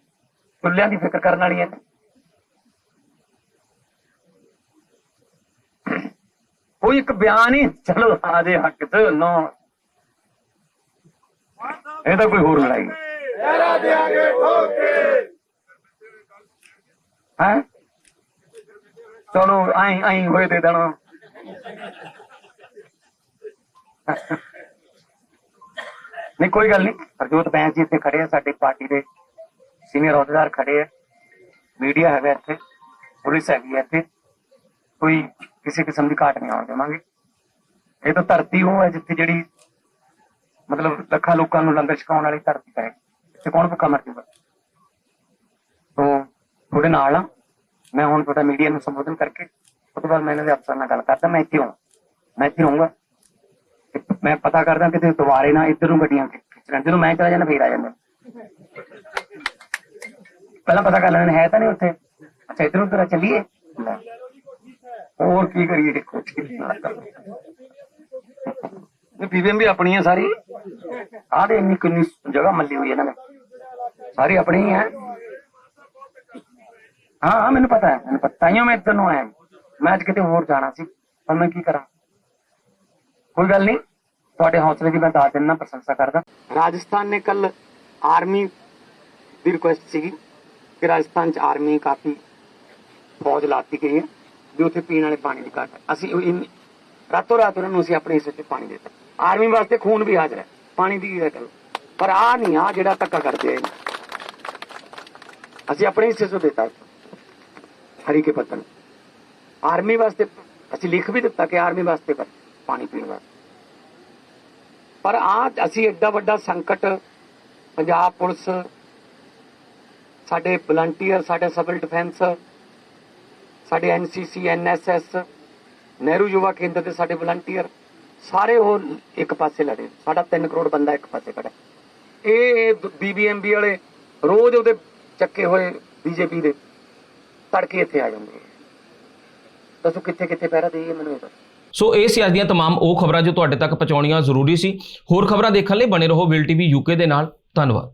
[SPEAKER 2] ਚੁੱਲ੍ਹਿਆਂ ਦੀ ਫਿਕਰ ਕਰਨ ਵਾਲੀਆਂ ਨੇ ਕੋਈ ਇੱਕ ਬਿਆਨ ਹੀ ਚਲੋ ਆ ਦੇ ਹੱਕ ਚ ਨੋ ਇਹ ਤਾਂ ਕੋਈ ਆਈ ਆਈ ਹੋਏ ਦੇ ਦੇਣਾ ਨਹੀਂ, ਕੋਈ ਗੱਲ ਨਹੀਂ। ਹਰਜੋਤ ਬੈਂਸ ਜੀ ਇੱਥੇ ਖੜੇ ਆ, ਸਾਡੇ ਪਾਰਟੀ ਦੇ ਸੀਨੀਅਰ ਅਹੁਦੇਦਾਰ ਖੜੇ ਆ। ਮੀਡੀਆ ਹੈਗਾ ਇੱਥੇ, ਪੁਲਿਸ ਹੈਗੀ ਹੈ ਇੱਥੇ। ਕੋਈ ਕਿਸੇ ਕਿਸਮ ਦੀ ਘਾਟ ਨਹੀਂ ਆਉਣ ਦੇਵਾਂਗੇ। ਇਹ ਤਾਂ ਧਰਤੀ ਉਹ ਹੈ ਜਿੱਥੇ ਜਿਹੜੀ ਮਤਲਬ ਲੱਖਾਂ ਲੋਕਾਂ ਨੂੰ ਲੰਗਰ ਛਕਾਉਣ ਵਾਲੀ ਧਰਤੀ ਹੈ। ਇੱਥੇ ਕੌਣ ਭੁੱਖਾ ਮਰ ਜੂਗਾ ਤੋਂ ਤੁਹਾਡੇ ਨਾਲ ਆ। ਮੈਂ ਹੁਣ ਤੁਹਾਡਾ ਮੀਡੀਆ ਨੂੰ ਸੰਬੋਧਨ ਕਰਕੇ ਉਸ ਤੋਂ ਬਾਅਦ ਮੈਂ ਇਹਨਾਂ ਦੇ ਅਫਸਰ ਨਾਲ ਗੱਲ ਕਰਦਾ ਮੈਂ ਇੱਥੇ ਹਾਂ ਮੈਂ ਇੱਥੇ ਰਹੂੰਗਾ ਮੈਂ ਪਤਾ ਕਰਦਾ ਕਿ ਤੇ ਦੁਬਾਰੇ ਨਾ ਇੱਧਰ ਨੂੰ ਗੱਡੀਆਂ ਖਿੱਚ ਜਦੋਂ ਮੈਂ ਚਲਾ ਜਾਂਦਾ ਫੇਰ ਆ ਜਾਂਦਾ ਪਹਿਲਾਂ ਪਤਾ ਕਰ ਲੈਣਾ ਹੈ ਤਾਂ ਨਹੀਂ ਉੱਥੇ ਅੱਛਾ ਇੱਧਰ ਉੱਧਰ ਚੱਲੀਏ ਹੋਰ ਕੀ ਕਰੀਏ ਦੇਖੋ ਇਹ ਬੀਬੀਐਮ ਵੀ ਆਪਣੀ ਹੈ ਸਾਰੀ ਆਹ ਦੇ ਇੰਨੀ ਕਿੰਨੀ ਜਗ੍ਹਾ ਮੱਲੀ ਹੋਈ ਇਹਨਾਂ ਨੇ ਸਾਰੀ ਆਪਣੀ ਹੀ ਹਾਂ ਹਾਂ, ਮੈਨੂੰ ਪਤਾ ਹੈ, ਮੈਨੂੰ ਪਤਾ ਹੀ। ਮੈਂ ਇੱਧਰ ਨੂੰ ਆਇਆ। ਮੈਂ ਅੱਜ ਕਿਤੇ ਹੋਰ ਜਾਣਾ ਸੀ, ਪਰ ਮੈਂ ਕੀ ਕਰਾਂ? ਕੋਈ ਗੱਲ ਨਹੀਂ, ਤੁਹਾਡੇ ਹੌਸਲੇ ਦੀ ਮੈਂ ਦੱਸ ਦਿੰਦਾ, ਪ੍ਰਸ਼ੰਸਾ ਕਰਦਾ। ਰਾਜਸਥਾਨ ਨੇ ਕੱਲ ਆਰਮੀ ਦੀ ਰਿਕੁਐਸਟ ਸੀਗੀ ਕਿ ਰਾਜਸਥਾਨ ਚ ਆਰਮੀ ਕਾਫੀ ਫੌਜ ਲਾਤੀ ਗਈ ਹੈ, ਵੀ ਉੱਥੇ ਪੀਣ ਵਾਲੇ ਪਾਣੀ ਦੀ ਘਾਟ ਅਸੀਂ ਉਹ ਰਾਤੋਂ ਰਾਤ ਉਹਨਾਂ ਨੂੰ ਅਸੀਂ ਆਪਣੇ ਹਿੱਸੇ ਚ ਪਾਣੀ ਦੇ ਦਿੱਤਾ। ਆਰਮੀ ਵਾਸਤੇ ਖੂਨ ਵੀ ਹਾਜ਼ਰ ਹੈ, ਪਾਣੀ ਦੀ ਗੱਲ। ਪਰ ਆ ਨਹੀਂ ਆ ਜਿਹੜਾ ਧੱਕਾ ਕਰਦੇ ਆ। ਅਸੀਂ ਆਪਣੇ ਹਿੱਸੇ ਤੋਂ ਦਿੱਤਾ ਹਰੀ ਕੇ ਪੱਤਨ ਆਰਮੀ ਵਾਸਤੇ, ਅਸੀਂ ਲਿਖ ਵੀ ਦਿੱਤਾ ਕਿ ਆਰਮੀ ਵਾਸਤੇ ਪਰ ਪਾਣੀ ਪੀਣ ਵਾਸਤੇ। ਪਰ ਆ ਅਸੀਂ ਐਡਾ ਵੱਡਾ ਸੰਕਟ, ਪੰਜਾਬ ਪੁਲਿਸ, ਸਾਡੇ ਵਲੰਟੀਅਰ ਸਾਡੇ ਸਿਵਲ ਡਿਫੈਂਸ ਸਾਡੇ ਐਨਸੀਸੀ ਐਨਐਸਐਸ ਨਹਿਰੂ ਯੁਵਾ ਕੇਂਦਰ ਦੇ ਸਾਡੇ ਵਲੰਟੀਅਰ ਸਾਰੇ ਉਹ ਇੱਕ ਪਾਸੇ ਲੜੇ। ਸਾਡਾ 3 ਕਰੋੜ ਬੰਦਾ ਇੱਕ ਪਾਸੇ ਖੜਾ ਇਹ ਬੀਬੀਐਮਬੀ ਵਾਲੇ ਰੋਜ਼ ਉਹਦੇ ਚੱਕੇ ਹੋਏ ਬੀਜੇਪੀ ਦੇ। ਤੜਕੇ ਇੱਥੇ ਆ ਜਾਂਦੇ ਆ। ਦੱਸੋ ਕਿੱਥੇ ਕਿੱਥੇ ਪਹਿਰਾ ਦੇਈਏ ਮੈਨੂੰ ਇਹ ਦੱਸੋ
[SPEAKER 1] ਸੋ ਇਹ ਸੀ ਅੱਜ ਦੀਆਂ तमाम ਉਹ ਖਬਰਾਂ ਜੋ ਤੁਹਾਡੇ ਤੱਕ ਪਹੁੰਚਾਉਣੀਆਂ ਜ਼ਰੂਰੀ ਸੀ ਹੋਰ ਖਬਰਾਂ ਦੇਖਣ ਲਈ ਬਣੇ ਰਹੋ ਵਿਲ ਟੀਵੀ ਯੂਕੇ ਦੇ ਨਾਲ ਧੰਨਵਾਦ